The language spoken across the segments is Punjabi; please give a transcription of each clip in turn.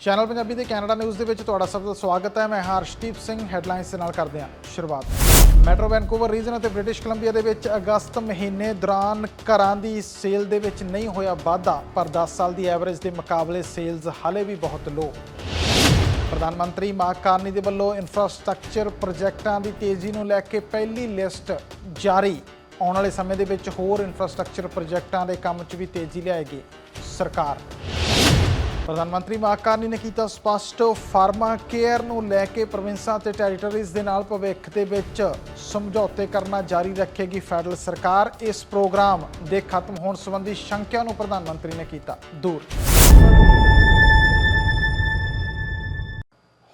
ਚੈਨਲ ਪੰਜਾਬੀ ਦੇ ਕੈਨੇਡਾ ਨਿਊਜ਼ ਦੇ ਵਿੱਚ ਤੁਹਾਡਾ ਸਭ ਦਾ ਸਵਾਗਤ ਹੈ। ਮੈਂ ਹਰਸ਼ਦੀਪ ਸਿੰਘ ਹੈਡਲਾਈਨਸ ਦੇ ਨਾਲ ਕਰਦੇ ਹਾਂ ਸ਼ੁਰੂਆਤ। ਮੈਟਰੋ ਵੈਨਕੂਵਰ ਰੀਜਨ ਅਤੇ ਬ੍ਰਿਟਿਸ਼ ਕੋਲੰਬੀਆ ਦੇ ਵਿੱਚ ਅਗਸਤ ਮਹੀਨੇ ਦੌਰਾਨ ਘਰਾਂ ਦੀ ਸੇਲ ਦੇ ਵਿੱਚ ਨਹੀਂ ਹੋਇਆ ਵਾਧਾ, ਪਰ 10 ਸਾਲ ਦੀ ਐਵਰੇਜ ਦੇ ਮੁਕਾਬਲੇ ਸੇਲਜ਼ ਹਾਲੇ ਵੀ ਬਹੁਤ ਲੋ ਪ੍ਰਧਾਨ ਮੰਤਰੀ ਮਾਰਕ ਕਾਰਨੀ ਦੇ ਵੱਲੋਂ ਇਨਫਰਾਸਟ੍ਰਕਚਰ ਪ੍ਰੋਜੈਕਟਾਂ ਦੀ ਤੇਜ਼ੀ ਨੂੰ ਲੈ ਕੇ ਪਹਿਲੀ ਲਿਸਟ ਜਾਰੀ। ਆਉਣ ਵਾਲੇ ਸਮੇਂ ਦੇ ਵਿੱਚ ਹੋਰ ਇਨਫਰਾਸਟ੍ਰਕਚਰ ਪ੍ਰੋਜੈਕਟਾਂ ਦੇ ਕੰਮ 'ਚ ਵੀ ਤੇਜ਼ੀ ਲਿਆਏਗੀ ਸਰਕਾਰ। ਪ੍ਰਧਾਨ ਮੰਤਰੀ ਮਾਰਕ ਨੇ ਕੀਤਾ ਸਪਸ਼ਟ ਫਾਰਮਾ ਕੇਅਰ ਨੂੰ ਲੈ ਕੇ ਪ੍ਰੋਵਿੰਸਾਂ ਤੇ ਟੈਰੀਟਰੀਜ਼ ਦੇ ਨਾਲ ਭਵਿੱਖ ਦੇ ਵਿੱਚ ਸਮਝੌਤੇ ਕਰਨਾ ਜਾਰੀ ਰੱਖੇਗੀ ਫੈਡਰਲ ਸਰਕਾਰ। ਇਸ ਪ੍ਰੋਗਰਾਮ ਦੇ ਖਤਮ ਹੋਣ ਸੰਬੰਧੀ ਸ਼ੰਕਿਆ ਨੂੰ ਪ੍ਰਧਾਨ ਮੰਤਰੀ ਨੇ ਕੀਤਾ ਦੂਰ।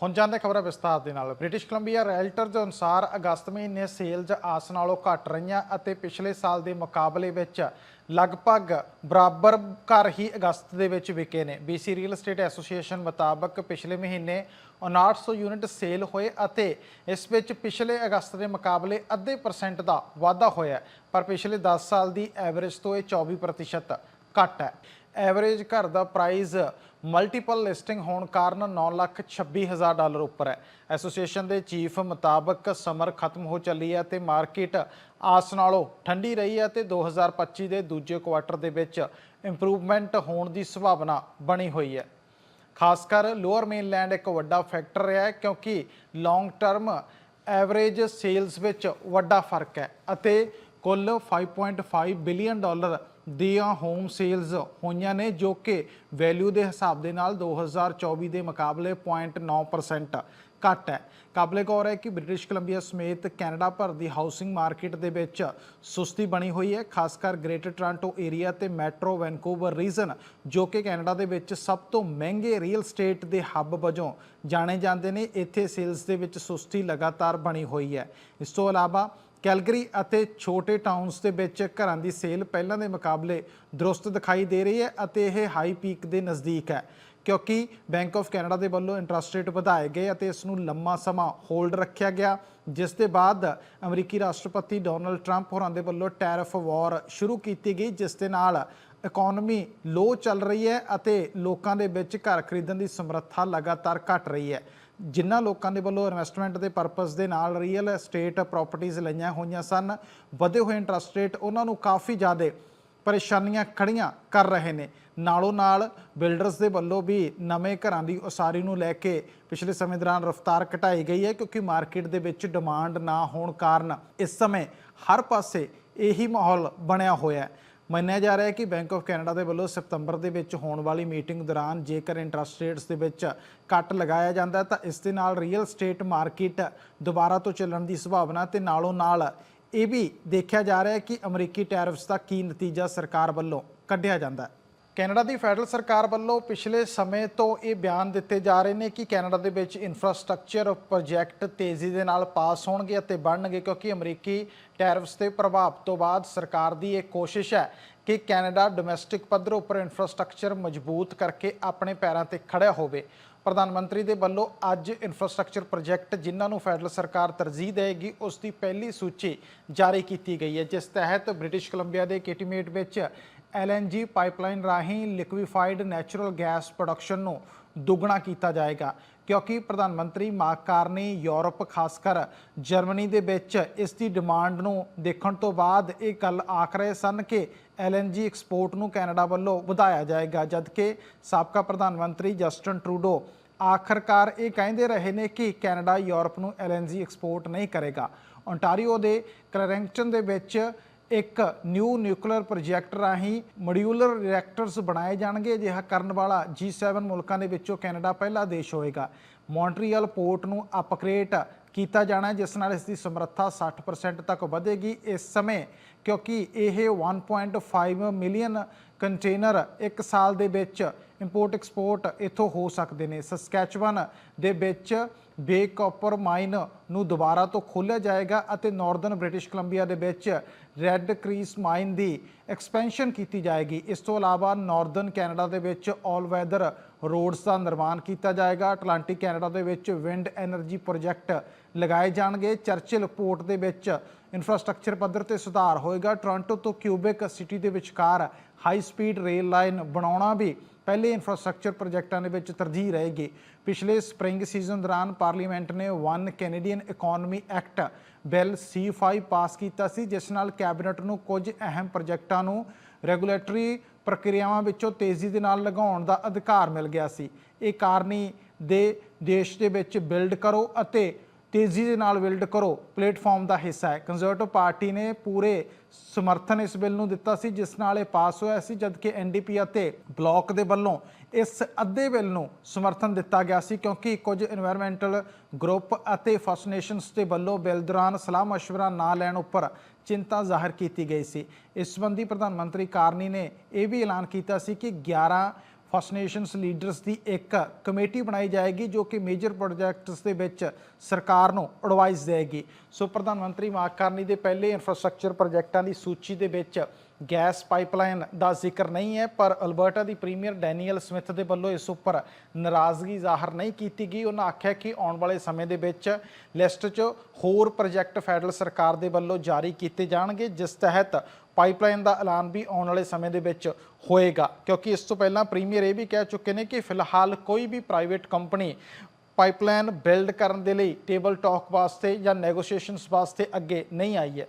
ਹੁਣ ਜਾਂਦੇ ਖਬਰਾਂ ਵਿਸਤਾਰ ਦੇ ਨਾਲ। ਬ੍ਰਿਟਿਸ਼ ਕੋਲੰਬੀਆ ਰੈਲਟਰ ਦੇ ਅਨੁਸਾਰ ਅਗਸਤ ਮਹੀਨੇ ਸੇਲਜ਼ ਆਸ ਨਾਲੋਂ ਘਟ ਰਹੀਆਂ ਅਤੇ ਪਿਛਲੇ ਸਾਲ ਦੇ ਮੁਕਾਬਲੇ ਵਿੱਚ ਲਗਭਗ ਬਰਾਬਰ ਘਰ ਹੀ ਅਗਸਤ ਦੇ ਵਿੱਚ ਵਿਕੇ ਨੇ। BC ਰੀਅਲ ਏਸਟੇਟ ਐਸੋਸੀਏਸ਼ਨ ਮੁਤਾਬਕ ਪਿਛਲੇ ਮਹੀਨੇ 5900 ਯੂਨਿਟ ਸੇਲ ਹੋਏ ਅਤੇ ਇਸ ਵਿੱਚ ਪਿਛਲੇ ਅਗਸਤ ਦੇ ਮੁਕਾਬਲੇ ਅੱਧੇ ਪਰਸੈਂਟ ਦਾ ਵਾਧਾ ਹੋਇਆ ਪਰ ਪਿਛਲੇ 10 ਸਾਲ ਦੀ ਐਵਰੇਜ ਤੋਂ ਇਹ 24% ਘੱਟ ਹੈ। ਐਵਰੇਜ ਘਰ ਦਾ ਪ੍ਰਾਈਸ ਮਲਟੀਪਲ ਲਿਸਟਿੰਗ ਹੋਣ ਕਾਰਨ 926000 ਡਾਲਰ ਉੱਪਰ ਹੈ। ਐਸੋਸੀਏਸ਼ਨ ਦੇ ਚੀਫ ਮੁਤਾਬਕ ਸਮਰ ਖਤਮ ਹੋ ਚੱਲੀ ਹੈ ਤੇ ਮਾਰਕੀਟ ਆਸ ਨਾਲੋਂ ਠੰਡੀ ਰਹੀ ਹੈ ਤੇ 2025 ਦੇ ਦੂਜੇ ਕੁਆਰਟਰ ਦੇ ਵਿੱਚ ਇੰਪਰੂਵਮੈਂਟ ਹੋਣ ਦੀ ਸੰਭਾਵਨਾ ਬਣੀ ਹੋਈ ਹੈ। ਖਾਸ ਕਰ ਲੋਅਰ ਮੇਨਲੈਂਡ ਇੱਕ ਵੱਡਾ ਫੈਕਟਰ ਰਿਹਾ ਹੈ ਕਿਉਂਕਿ ਲੌਂਗ ਟਰਮ ਐਵਰੇਜ ਸੇਲਸ ਵਿੱਚ ਵੱਡਾ ਫ਼ਰਕ ਹੈ ਅਤੇ ਕੁੱਲ 5.5 ਬਿਲੀਅਨ ਡਾਲਰ ਦੀਆਂ ਹੋਮ ਸੇਲਸ ਹੋਈਆਂ ਨੇ ਜੋ ਕਿ ਵੈਲਿਊ ਦੇ ਹਿਸਾਬ ਦੇ ਨਾਲ 2024 ਦੇ ਮੁਕਾਬਲੇ 0.9% ਘੱਟ ਹੈ। ਕਾਬਲੇ ਗੌਰ ਹੈ ਕਿ ਬ੍ਰਿਟਿਸ਼ ਕੋਲੰਬੀਆ ਸਮੇਤ ਕੈਨੇਡਾ ਭਰ ਦੀ ਹਾਊਸਿੰਗ ਮਾਰਕੀਟ ਦੇ ਵਿੱਚ ਸੁਸਤੀ ਬਣੀ ਹੋਈ ਹੈ, ਖਾਸ ਕਰ ਗ੍ਰੇਟਰ ਟੋਰਾਂਟੋ ਏਰੀਆ ਤੇ ਮੈਟਰੋ ਵੈਨਕੂਵਰ ਰੀਜਨ ਜੋ ਕਿ ਕੈਨੇਡਾ ਦੇ ਵਿੱਚ ਸਭ ਤੋਂ ਮਹਿੰਗੇ ਰੀਅਲ ਸਟੇਟ ਦੇ ਹੱਬ ਵਜੋਂ ਜਾਣੇ ਜਾਂਦੇ ਨੇ। ਇੱਥੇ ਸੇਲਸ ਦੇ ਵਿੱਚ ਸੁਸਤੀ ਲਗਾਤਾਰ ਬਣੀ ਹੋਈ ਹੈ। ਇਸ ਤੋਂ ਇਲਾਵਾ ਕੈਲਗਰੀ ਅਤੇ ਛੋਟੇ ਟਾਊਨਸ ਦੇ ਵਿੱਚ ਘਰਾਂ ਦੀ ਸੇਲ ਪਹਿਲਾਂ ਦੇ ਮੁਕਾਬਲੇ ਦਰੁਸਤ ਦਿਖਾਈ ਦੇ ਰਹੀ ਹੈ ਅਤੇ ਇਹ ਹਾਈ ਪੀਕ ਦੇ ਨਜ਼ਦੀਕ ਹੈ, ਕਿਉਂਕਿ ਬੈਂਕ ਆਫ ਕੈਨੇਡਾ ਦੇ ਵੱਲੋਂ ਇੰਟਰਸਟ ਰੇਟ ਵਧਾਏ ਗਏ ਅਤੇ ਇਸ ਨੂੰ ਲੰਮਾ ਸਮਾਂ ਹੋਲਡ ਰੱਖਿਆ ਗਿਆ, ਜਿਸ ਦੇ ਬਾਅਦ ਅਮਰੀਕੀ ਰਾਸ਼ਟਰਪਤੀ ਡੋਨਲਡ ਟਰੰਪ ਹੋਰਾਂ ਦੇ ਵੱਲੋਂ ਟੈਰਿਫ ਵਾਰ ਸ਼ੁਰੂ ਕੀਤੀ ਗਈ, ਜਿਸ ਦੇ ਨਾਲ ਇਕਨੋਮੀ ਲੋ ਚੱਲ ਰਹੀ ਹੈ ਅਤੇ ਲੋਕਾਂ ਦੇ ਵਿੱਚ ਘਰ ਖਰੀਦਣ ਦੀ ਸਮਰੱਥਾ ਲਗਾਤਾਰ ਘਟ ਰਹੀ ਹੈ। ਜਿਨ੍ਹਾਂ ਲੋਕਾਂ ਦੇ ਵੱਲੋਂ ਇਨਵੈਸਟਮੈਂਟ ਦੇ ਪਰਪਸ ਦੇ ਨਾਲ ਰੀਅਲ ਐਸਟੇਟ ਪ੍ਰਾਪਰਟੀਆਂ ਲਈਆਂ ਹੋਈਆਂ ਸਨ, ਵਧੇ ਹੋਏ ਇੰਟਰਸਟ ਰੇਟ ਉਹਨਾਂ ਨੂੰ ਕਾਫੀ ਜ਼ਿਆਦਾ ਪਰੇਸ਼ਾਨੀਆਂ ਖੜੀਆਂ ਕਰ ਰਹੇ ਨੇ। ਨਾਲੋਂ ਨਾਲ ਬਿਲਡਰਸ ਦੇ ਵੱਲੋਂ ਵੀ ਨਵੇਂ ਘਰਾਂ ਦੀ ਉਸਾਰੀ ਨੂੰ ਲੈ ਕੇ ਪਿਛਲੇ ਸਮੇਂ ਦੌਰਾਨ ਰਫ਼ਤਾਰ ਘਟਾਈ ਗਈ ਹੈ ਕਿਉਂਕਿ ਮਾਰਕੀਟ ਦੇ ਵਿੱਚ ਡਿਮਾਂਡ ਨਾ ਹੋਣ ਕਾਰਨ ਇਸ ਸਮੇਂ ਹਰ ਪਾਸੇ ਇਹੀ ਮਾਹੌਲ ਬਣਿਆ ਹੋਇਆ ਹੈ। ਮੰਨਿਆ ਜਾ ਰਿਹਾ ਹੈ ਕਿ ਬੈਂਕ ਆਫ ਕੈਨੇਡਾ ਦੇ ਵੱਲੋਂ ਸਤੰਬਰ ਦੇ ਵਿੱਚ ਹੋਣ ਵਾਲੀ ਮੀਟਿੰਗ ਦੌਰਾਨ ਜੇਕਰ ਇੰਟਰਸਟ ਰੇਟਸ ਦੇ ਵਿੱਚ ਕੱਟ ਲਗਾਇਆ ਜਾਂਦਾ ਤਾਂ ਇਸ ਦੇ ਨਾਲ ਰੀਅਲ ਸਟੇਟ ਮਾਰਕੀਟ ਦੁਬਾਰਾ ਤੋਂ ਚੱਲਣ ਦੀ ਸੰਭਾਵਨਾ ਤੇ ਨਾਲੋਂ ਨਾਲ ਇਹ ਵੀ ਦੇਖਿਆ ਜਾ ਰਿਹਾ ਹੈ ਕਿ ਅਮਰੀਕੀ ਟੈਰਿਫਸ ਦਾ ਕੀ ਨਤੀਜਾ ਸਰਕਾਰ ਵੱਲੋਂ ਕੱਢਿਆ ਜਾਂਦਾ ਹੈ। ਕੈਨੇਡਾ ਦੀ ਫੈਡਰਲ ਸਰਕਾਰ ਵੱਲੋਂ ਪਿਛਲੇ ਸਮੇਂ ਤੋਂ ਇਹ ਬਿਆਨ ਦਿੱਤੇ ਜਾ ਰਹੇ ਨੇ ਕਿ ਕੈਨੇਡਾ ਦੇ ਵਿੱਚ ਇਨਫਰਾਸਟ੍ਰਕਚਰ ਪ੍ਰੋਜੈਕਟ ਤੇਜ਼ੀ ਦੇ ਨਾਲ ਪਾਸ ਹੋਣਗੇ ਅਤੇ ਬਣਨਗੇ ਕਿਉਂਕਿ ਅਮਰੀਕੀ ਟੈਰਿਫਸ ਦੇ ਪ੍ਰਭਾਵ ਤੋਂ ਬਾਅਦ ਸਰਕਾਰ ਦੀ ਇਹ ਕੋਸ਼ਿਸ਼ ਹੈ ਕਿ ਕੈਨੇਡਾ ਡੋਮੈਸਟਿਕ ਪੱਧਰ ਉੱਪਰ ਇਨਫਰਾਸਟ੍ਰਕਚਰ ਮਜ਼ਬੂਤ ਕਰਕੇ ਆਪਣੇ ਪੈਰਾਂ ਤੇ ਖੜਿਆ ਹੋਵੇ। ਪ੍ਰਧਾਨ ਮੰਤਰੀ ਦੇ ਵੱਲੋਂ ਅੱਜ ਇਨਫਰਾਸਟ੍ਰਕਚਰ ਪ੍ਰੋਜੈਕਟ ਜਿਨ੍ਹਾਂ ਨੂੰ ਫੈਡਰਲ ਸਰਕਾਰ ਤਰਜੀਹ ਦੇਗੀ ਉਸ ਦੀ ਪਹਿਲੀ ਸੂਚੀ ਜਾਰੀ ਕੀਤੀ ਗਈ ਹੈ, ਜਿਸ ਤਹਿਤ ਬ੍ਰਿਟਿਸ਼ ਕੋਲੰਬੀਆ ਦੇ ਕਿਟੀਮੇਟ ਵਿੱਚ LNG ਪਾਈਪਲਾਈਨ ਰਾਹੀਂ ਲਿਕੁਇਫਾਈਡ ਨੈਚੁਰਲ ਗੈਸ ਪ੍ਰੋਡਕਸ਼ਨ ਨੂੰ ਦੁੱਗਣਾ ਕੀਤਾ ਜਾਏਗਾ, ਕਿਉਂਕਿ ਪ੍ਰਧਾਨ ਮੰਤਰੀ ਮਾਰਕ ਕਾਰਨੀ ਯੂਰਪ ਖਾਸ ਕਰ ਜਰਮਨੀ ਦੇ ਵਿੱਚ ਇਸ ਦੀ ਡਿਮਾਂਡ ਨੂੰ ਦੇਖਣ ਤੋਂ ਬਾਅਦ ਇਹ ਗੱਲ ਆਖ ਰਹੇ ਸਨ ਕਿ LNG ਐਕਸਪੋਰਟ ਨੂੰ ਕੈਨੇਡਾ ਵੱਲੋਂ ਵਧਾਇਆ ਜਾਏਗਾ, ਜਦਕਿ ਸਾਬਕਾ ਪ੍ਰਧਾਨ ਮੰਤਰੀ ਜਸਟਨ ਟਰੂਡੋ ਆਖਰਕਾਰ ਇਹ ਕਹਿੰਦੇ ਰਹੇ ਨੇ ਕਿ ਕੈਨੇਡਾ ਯੂਰਪ ਨੂੰ LNG ਐਕਸਪੋਰਟ ਨਹੀਂ ਕਰੇਗਾ। ਓਨਟਾਰੀਓ ਦੇ ਕਲੈਰੈਂਗਟਨ ਦੇ ਵਿੱਚ ਇੱਕ ਨਿਊ ਨਿਊਕਲੀਅਰ ਪ੍ਰੋਜੈਕਟ ਰਾਹੀਂ ਮੋਡਿਊਲਰ ਰਿਐਕਟਰਸ ਬਣਾਏ ਜਾਣਗੇ। ਅਜਿਹਾ ਕਰਨ ਵਾਲਾ G7 ਮੁਲਕਾਂ ਦੇ ਵਿੱਚੋਂ ਕੈਨੇਡਾ ਪਹਿਲਾ ਦੇਸ਼ ਹੋਏਗਾ। ਮੌਂਟਰੀਅਲ ਪੋਰਟ ਨੂੰ ਅਪਗ੍ਰੇਡ ਕੀਤਾ ਜਾਣਾ ਜਿਸ ਨਾਲ ਇਸ ਦੀ ਸਮਰੱਥਾ 60% ਤੱਕ ਵਧੇਗੀ ਇਸ ਸਮੇਂ, ਕਿਉਂਕਿ ਇਹ 1.5 ਮਿਲੀਅਨ ਕੰਟੇਨਰ ਇੱਕ ਸਾਲ ਦੇ ਵਿੱਚ ਇੰਪੋਰਟ ਐਕਸਪੋਰਟ ਇੱਥੋਂ ਹੋ ਸਕਦੇ ਨੇ। ਸਸਕੈਚਵਨ ਦੇ ਵਿੱਚ ਬੇ ਕਾਪਰ ਮਾਈਨ ਨੂੰ ਦੁਬਾਰਾ ਤੋਂ ਖੋਲ੍ਹਿਆ ਜਾਏਗਾ ਅਤੇ ਨਾਰਦਰਨ ਬ੍ਰਿਟਿਸ਼ ਕੋਲੰਬੀਆ ਦੇ ਵਿੱਚ ਰੈੱਡ ਕ੍ਰੀਸ ਮਾਈਨ ਦੀ ਐਕਸਪੈਂਸ਼ਨ ਕੀਤੀ ਜਾਏਗੀ। ਇਸ ਤੋਂ ਇਲਾਵਾ ਨਾਰਦਰਨ ਕੈਨੇਡਾ ਦੇ ਵਿੱਚ 올 ਵੈਦਰ ਰੋਡਸ ਦਾ ਨਿਰਮਾਣ ਕੀਤਾ ਜਾਏਗਾ। ਅਟਲਾਂਟਿਕ ਕੈਨੇਡਾ ਦੇ ਵਿੱਚ ਵਿੰਡ ਐਨਰਜੀ ਪ੍ਰੋਜੈਕਟ ਲਗਾਏ ਜਾਣਗੇ। ਚਰਚਿਲ ਪੋਰਟ ਦੇ ਵਿੱਚ ਇਨਫਰਾਸਟ੍ਰਕਚਰ ਪੱਧਰ ਤੇ ਸੁਧਾਰ ਹੋਏਗਾ। ਟੋਰਾਂਟੋ ਤੋਂ ਕਿਊਬਿਕ ਸਿਟੀ ਦੇ ਵਿਚਕਾਰ ਹਾਈ ਸਪੀਡ ਰੇਲ ਲਾਈਨ ਬਣਾਉਣਾ ਵੀ ਪਹਿਲੇ ਇਨਫਰਾਸਟ੍ਰਕਚਰ ਪ੍ਰੋਜੈਕਟਾਂ ਦੇ ਵਿੱਚ ਤਰਜੀਹ ਰਹੇਗੀ। ਪਿਛਲੇ ਸਪ੍ਰਿੰਗ ਸੀਜ਼ਨ ਦੌਰਾਨ ਪਾਰਲੀਮੈਂਟ ਨੇ one Canadian economy act bill C5 pass ਕੀਤਾ ਸੀ, ਜਿਸ ਨਾਲ ਕੈਬਨਿਟ ਨੂੰ ਕੁਝ ਅਹਿਮ ਪ੍ਰੋਜੈਕਟਾਂ ਨੂੰ ਰੈਗੂਲੇਟਰੀ ਪ੍ਰਕਿਰਿਆਵਾਂ ਵਿੱਚੋਂ ਤੇਜ਼ੀ ਦੇ ਨਾਲ ਲਗਾਉਣ ਦਾ ਅਧਿਕਾਰ ਮਿਲ ਗਿਆ ਸੀ। ਇਹ ਕਾਰਨੀ ਦੇ ਦੇਸ਼ ਦੇ ਵਿੱਚ ਬਿਲਡ ਕਰੋ ਅਤੇ ਤੇਜ਼ੀ ਦੇ ਨਾਲ ਬਿਲਡ ਕਰੋ, ਪਲੇਟਫਾਰਮ ਦਾ ਹਿੱਸਾ ਹੈ। ਕੰਜ਼ਰਵੇਟਿਵ ਪਾਰਟੀ ਨੇ ਪੂਰੇ ਸਮਰਥਨ ਇਸ ਬਿੱਲ ਨੂੰ ਦਿੱਤਾ ਸੀ, ਜਿਸ ਨਾਲ ਇਹ ਪਾਸ ਹੋਇਆ ਸੀ, ਜਦਕਿ ਐਨਡੀਪੀ ਅਤੇ ਬਲਾਕ ਦੇ ਵੱਲੋਂ ਇਸ ਅੱਧੇ ਬਿੱਲ ਨੂੰ ਸਮਰਥਨ ਦਿੱਤਾ ਗਿਆ ਸੀ, ਕਿਉਂਕਿ ਕੁਝ এনवायरमेंटल ਗਰੁੱਪ ਅਤੇ ਫਸਨੇਸ਼ਨਸ ਦੇ ਵੱਲੋਂ ਬਿੱਲ ਦੌਰਾਨ ਸਲਾਹ مشورہ ਨਾ ਲੈਣ ਉੱਪਰ ਚਿੰਤਾ ਜ਼ਾਹਰ ਕੀਤੀ ਗਈ ਸੀ। ਇਸ ਸੰਬੰਧੀ ਪ੍ਰਧਾਨ ਮੰਤਰੀ ਕਾਰਨੀ ਨੇ ਇਹ ਵੀ ਐਲਾਨ ਕੀਤਾ ਸੀ ਕਿ 11 ਫਸਟ ਨੇਸ਼ਨਸ ਲੀਡਰਸ ਦੀ ਇੱਕ ਕਮੇਟੀ ਬਣਾਈ ਜਾਏਗੀ ਜੋ ਕਿ ਮੇਜਰ ਪ੍ਰੋਜੈਕਟਸ ਦੇ ਵਿੱਚ ਸਰਕਾਰ ਨੂੰ ਐਡਵਾਈਸ ਦੇਗੀ ਸੋ ਪ੍ਰਧਾਨ ਮੰਤਰੀ ਮਾਰਕ ਕਾਰਨੀ ਦੇ ਪਹਿਲੇ ਇਨਫਰਾਸਟ੍ਰਕਚਰ ਪ੍ਰੋਜੈਕਟਾਂ ਦੀ ਸੂਚੀ ਦੇ ਵਿੱਚ ਗੈਸ ਪਾਈਪਲਾਈਨ ਦਾ ਜ਼ਿਕਰ ਨਹੀਂ ਹੈ, ਪਰ ਅਲਬਰਟਾ ਦੀ ਪ੍ਰੀਮੀਅਰ ਡੈਨੀਅਲ ਸਮਿਥ ਦੇ ਵੱਲੋਂ ਇਸ ਉੱਪਰ ਨਾਰਾਜ਼ਗੀ ਜ਼ਾਹਰ ਨਹੀਂ ਕੀਤੀ ਗਈ। ਉਹਨਾਂ ਆਖਿਆ ਕਿ ਆਉਣ ਵਾਲੇ ਸਮੇਂ ਦੇ ਵਿੱਚ ਲਿਸਟ 'ਚ ਹੋਰ ਪ੍ਰੋਜੈਕਟ ਫੈਡਰਲ ਸਰਕਾਰ ਦੇ ਵੱਲੋਂ ਜਾਰੀ ਕੀਤੇ ਜਾਣਗੇ, ਜਿਸ ਤਹਿਤ ਪਾਈਪਲਾਈਨ ਦਾ ਐਲਾਨ ਵੀ ਆਉਣ ਵਾਲੇ ਸਮੇਂ ਦੇ ਵਿੱਚ ਹੋਏਗਾ। ਕਿਉਂਕਿ ਇਸ ਤੋਂ ਪਹਿਲਾਂ ਪ੍ਰੀਮੀਅਰ ਇਹ ਵੀ ਕਹਿ ਚੁੱਕੇ ਨੇ ਕਿ ਫਿਲਹਾਲ ਕੋਈ ਵੀ ਪ੍ਰਾਈਵੇਟ ਕੰਪਨੀ ਪਾਈਪਲਾਈਨ ਬਿਲਡ ਕਰਨ ਦੇ ਲਈ ਟੇਬਲ ਟਾਕ ਵਾਸਤੇ ਜਾਂ ਨੈਗੋਸ਼ੀਏਸ਼ਨਸ ਵਾਸਤੇ ਅੱਗੇ ਨਹੀਂ ਆਈ ਹੈ।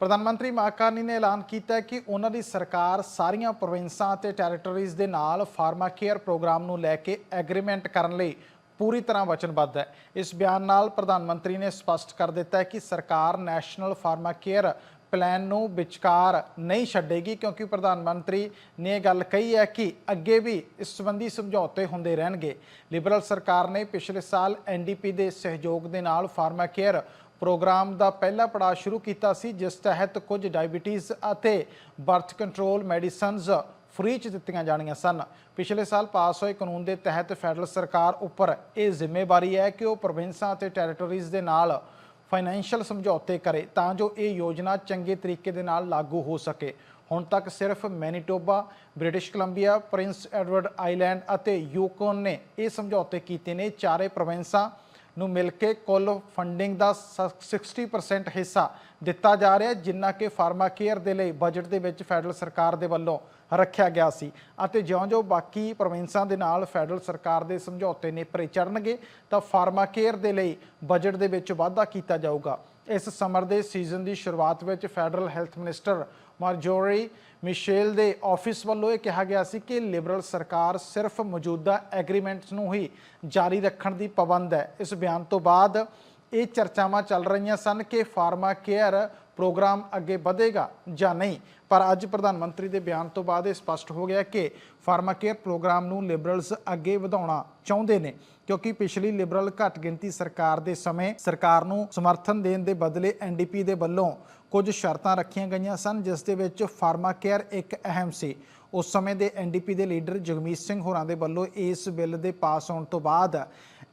ਪ੍ਰਧਾਨ ਮੰਤਰੀ ਮਾਕਾਨੀ ਨੇ ਐਲਾਨ ਕੀਤਾ ਕਿ ਉਹਨਾਂ ਦੀ ਸਰਕਾਰ ਸਾਰੀਆਂ ਪ੍ਰੋਵਿੰਸਾਂ ਅਤੇ ਟੈਰੀਟਰੀਜ਼ ਦੇ ਨਾਲ ਫਾਰਮਾ ਕੇਅਰ ਪ੍ਰੋਗਰਾਮ ਨੂੰ ਲੈ ਕੇ ਐਗਰੀਮੈਂਟ ਕਰਨ ਲਈ ਪੂਰੀ ਤਰ੍ਹਾਂ ਵਚਨਬੱਧ ਹੈ। ਇਸ ਬਿਆਨ ਨਾਲ ਪ੍ਰਧਾਨ ਮੰਤਰੀ ਨੇ ਸਪਸ਼ਟ ਕਰ ਦਿੱਤਾ ਹੈ ਕਿ ਸਰਕਾਰ ਨੈਸ਼ਨਲ ਫਾਰਮਾ ਕੇਅਰ ਪਲਾਨ ਨੂੰ ਵਿਚਕਾਰ ਨਹੀਂ ਛੱਡੇਗੀ ਕਿਉਂਕਿ ਪ੍ਰਧਾਨ ਮੰਤਰੀ ਨੇ ਇਹ ਗੱਲ ਕਹੀ ਹੈ ਕਿ ਅੱਗੇ ਵੀ ਇਸ ਸੰਬੰਧੀ ਸਮਝੌਤੇ ਹੁੰਦੇ ਰਹਿਣਗੇ। ਲਿਬਰਲ ਸਰਕਾਰ ਨੇ ਪਿਛਲੇ ਸਾਲ ਐਨਡੀਪੀ ਦੇ ਸਹਿਯੋਗ ਦੇ ਨਾਲ ਫਾਰਮਾ ਕੇਅਰ ਪ੍ਰੋਗਰਾਮ ਦਾ ਪਹਿਲਾ ਪੜਾਅ ਸ਼ੁਰੂ ਕੀਤਾ ਸੀ, ਜਿਸ ਤਹਿਤ ਕੁਝ ਡਾਇਬੀਟੀਜ਼ ਅਤੇ ਬਰਥ ਕੰਟਰੋਲ ਮੈਡੀਸਨਸ ਫ੍ਰੀ ਚ ਦਿੱਤੀਆਂ ਜਾਣੀਆਂ ਸਨ। ਪਿਛਲੇ ਸਾਲ ਪਾਸ ਹੋਏ ਕਾਨੂੰਨ ਦੇ ਤਹਿਤ ਫੈਡਰਲ ਸਰਕਾਰ ਉੱਪਰ ਇਹ ਜ਼ਿੰਮੇਵਾਰੀ ਹੈ ਕਿ ਉਹ ਪ੍ਰੋਵਿੰਸਾਂ ਅਤੇ ਟੈਰੀਟਰੀਜ਼ ਦੇ ਨਾਲ ਫਾਈਨੈਂਸ਼ੀਅਲ ਸਮਝੌਤੇ ਕਰੇ ਤਾਂ ਜੋ ਇਹ ਯੋਜਨਾ ਚੰਗੇ ਤਰੀਕੇ ਦੇ ਨਾਲ ਲਾਗੂ ਹੋ ਸਕੇ। ਹੁਣ ਤੱਕ ਸਿਰਫ Manitoba, British Columbia, Prince Edward Island ਅਤੇ ਯੂਕੋਨ ਨੇ ਇਹ ਸਮਝੌਤੇ ਕੀਤੇ ਨੇ। ਚਾਰੇ ਪ੍ਰੋਵਿੰਸਾਂ ਨੂੰ ਮਿਲ ਕੇ ਕੁੱਲ ਫੰਡਿੰਗ ਦਾ ਸ- 60% ਹਿੱਸਾ ਦਿੱਤਾ ਜਾ ਰਿਹਾ, ਜਿੰਨਾ ਕਿ ਫਾਰਮਾ ਕੇਅਰ ਦੇ ਲਈ ਬਜਟ ਦੇ ਵਿੱਚ ਫੈਡਰਲ ਸਰਕਾਰ ਦੇ ਵੱਲੋਂ ਰੱਖਿਆ ਗਿਆ ਸੀ। ਅਤੇ ਜਿਉਂ-ਜਿਉਂ ਬਾਕੀ ਪ੍ਰੋਵਿੰਸਾਂ ਦੇ ਨਾਲ ਫੈਡਰਲ ਸਰਕਾਰ ਦੇ ਸਮਝੌਤੇ ਨੇਪਰੇ ਚੜਨਗੇ ਤਾਂ ਫਾਰਮਾ ਕੇਅਰ ਦੇ ਲਈ ਬਜਟ ਦੇ ਵਿੱਚ ਵਾਧਾ ਕੀਤਾ ਜਾਊਗਾ। ਇਸ ਸਮਰ ਦੇ ਸੀਜ਼ਨ ਦੀ ਸ਼ੁਰੂਆਤ ਵਿੱਚ federal health minister Marjorie Michel ਦੇ ਆਫਿਸ ਵੱਲੋਂ ਇਹ ਕਿਹਾ ਗਿਆ ਸੀ ਕਿ ਲਿਬਰਲ ਸਰਕਾਰ ਸਿਰਫ ਮੌਜੂਦਾ ਐਗਰੀਮੈਂਟਸ ਨੂੰ ਹੀ ਜਾਰੀ ਰੱਖਣ ਦੀ ਪਾਬੰਦ ਹੈ। ਇਸ ਬਿਆਨ ਤੋਂ ਬਾਅਦ ਇਹ ਚਰਚਾਵਾਂ ਚੱਲ ਰਹੀਆਂ ਸਨ ਕਿ ਫਾਰਮਾ ਕੇਅਰ ਪ੍ਰੋਗਰਾਮ ਅੱਗੇ ਵਧੇਗਾ ਜਾਂ ਨਹੀਂ? ਪਰ ਅੱਜ ਪ੍ਰਧਾਨ ਮੰਤਰੀ ਦੇ ਬਿਆਨ ਤੋਂ ਬਾਅਦ ਇਹ ਸਪਸ਼ਟ ਹੋ ਗਿਆ ਕਿ ਫਾਰਮਾ ਕੇਅਰ ਪ੍ਰੋਗਰਾਮ ਨੂੰ ਲਿਬਰਲਸ ਅੱਗੇ ਵਧਾਉਣਾ ਚਾਹੁੰਦੇ ਨੇ, ਕਿਉਂਕਿ ਪਿਛਲੀ ਲਿਬਰਲ ਘੱਟ ਗਿਣਤੀ ਸਰਕਾਰ ਦੇ ਸਮੇਂ ਸਰਕਾਰ ਨੂੰ ਸਮਰਥਨ ਦੇਣ ਦੇ ਬਦਲੇ ਐਨਡੀਪੀ ਦੇ ਵੱਲੋਂ ਕੁਝ ਸ਼ਰਤਾਂ ਰੱਖੀਆਂ ਗਈਆਂ ਸਨ, ਜਿਸ ਦੇ ਵਿੱਚ ਫਾਰਮਾ ਕੇਅਰ ਇੱਕ ਅਹਿਮ ਸੀ। ਉਸ ਸਮੇਂ ਦੇ ਐਨਡੀਪੀ ਦੇ ਲੀਡਰ ਜਗਮੀਤ ਸਿੰਘ ਹੋਰਾਂ ਦੇ ਵੱਲੋਂ ਇਸ ਬਿੱਲ ਦੇ ਪਾਸ ਹੋਣ ਤੋਂ ਬਾਅਦ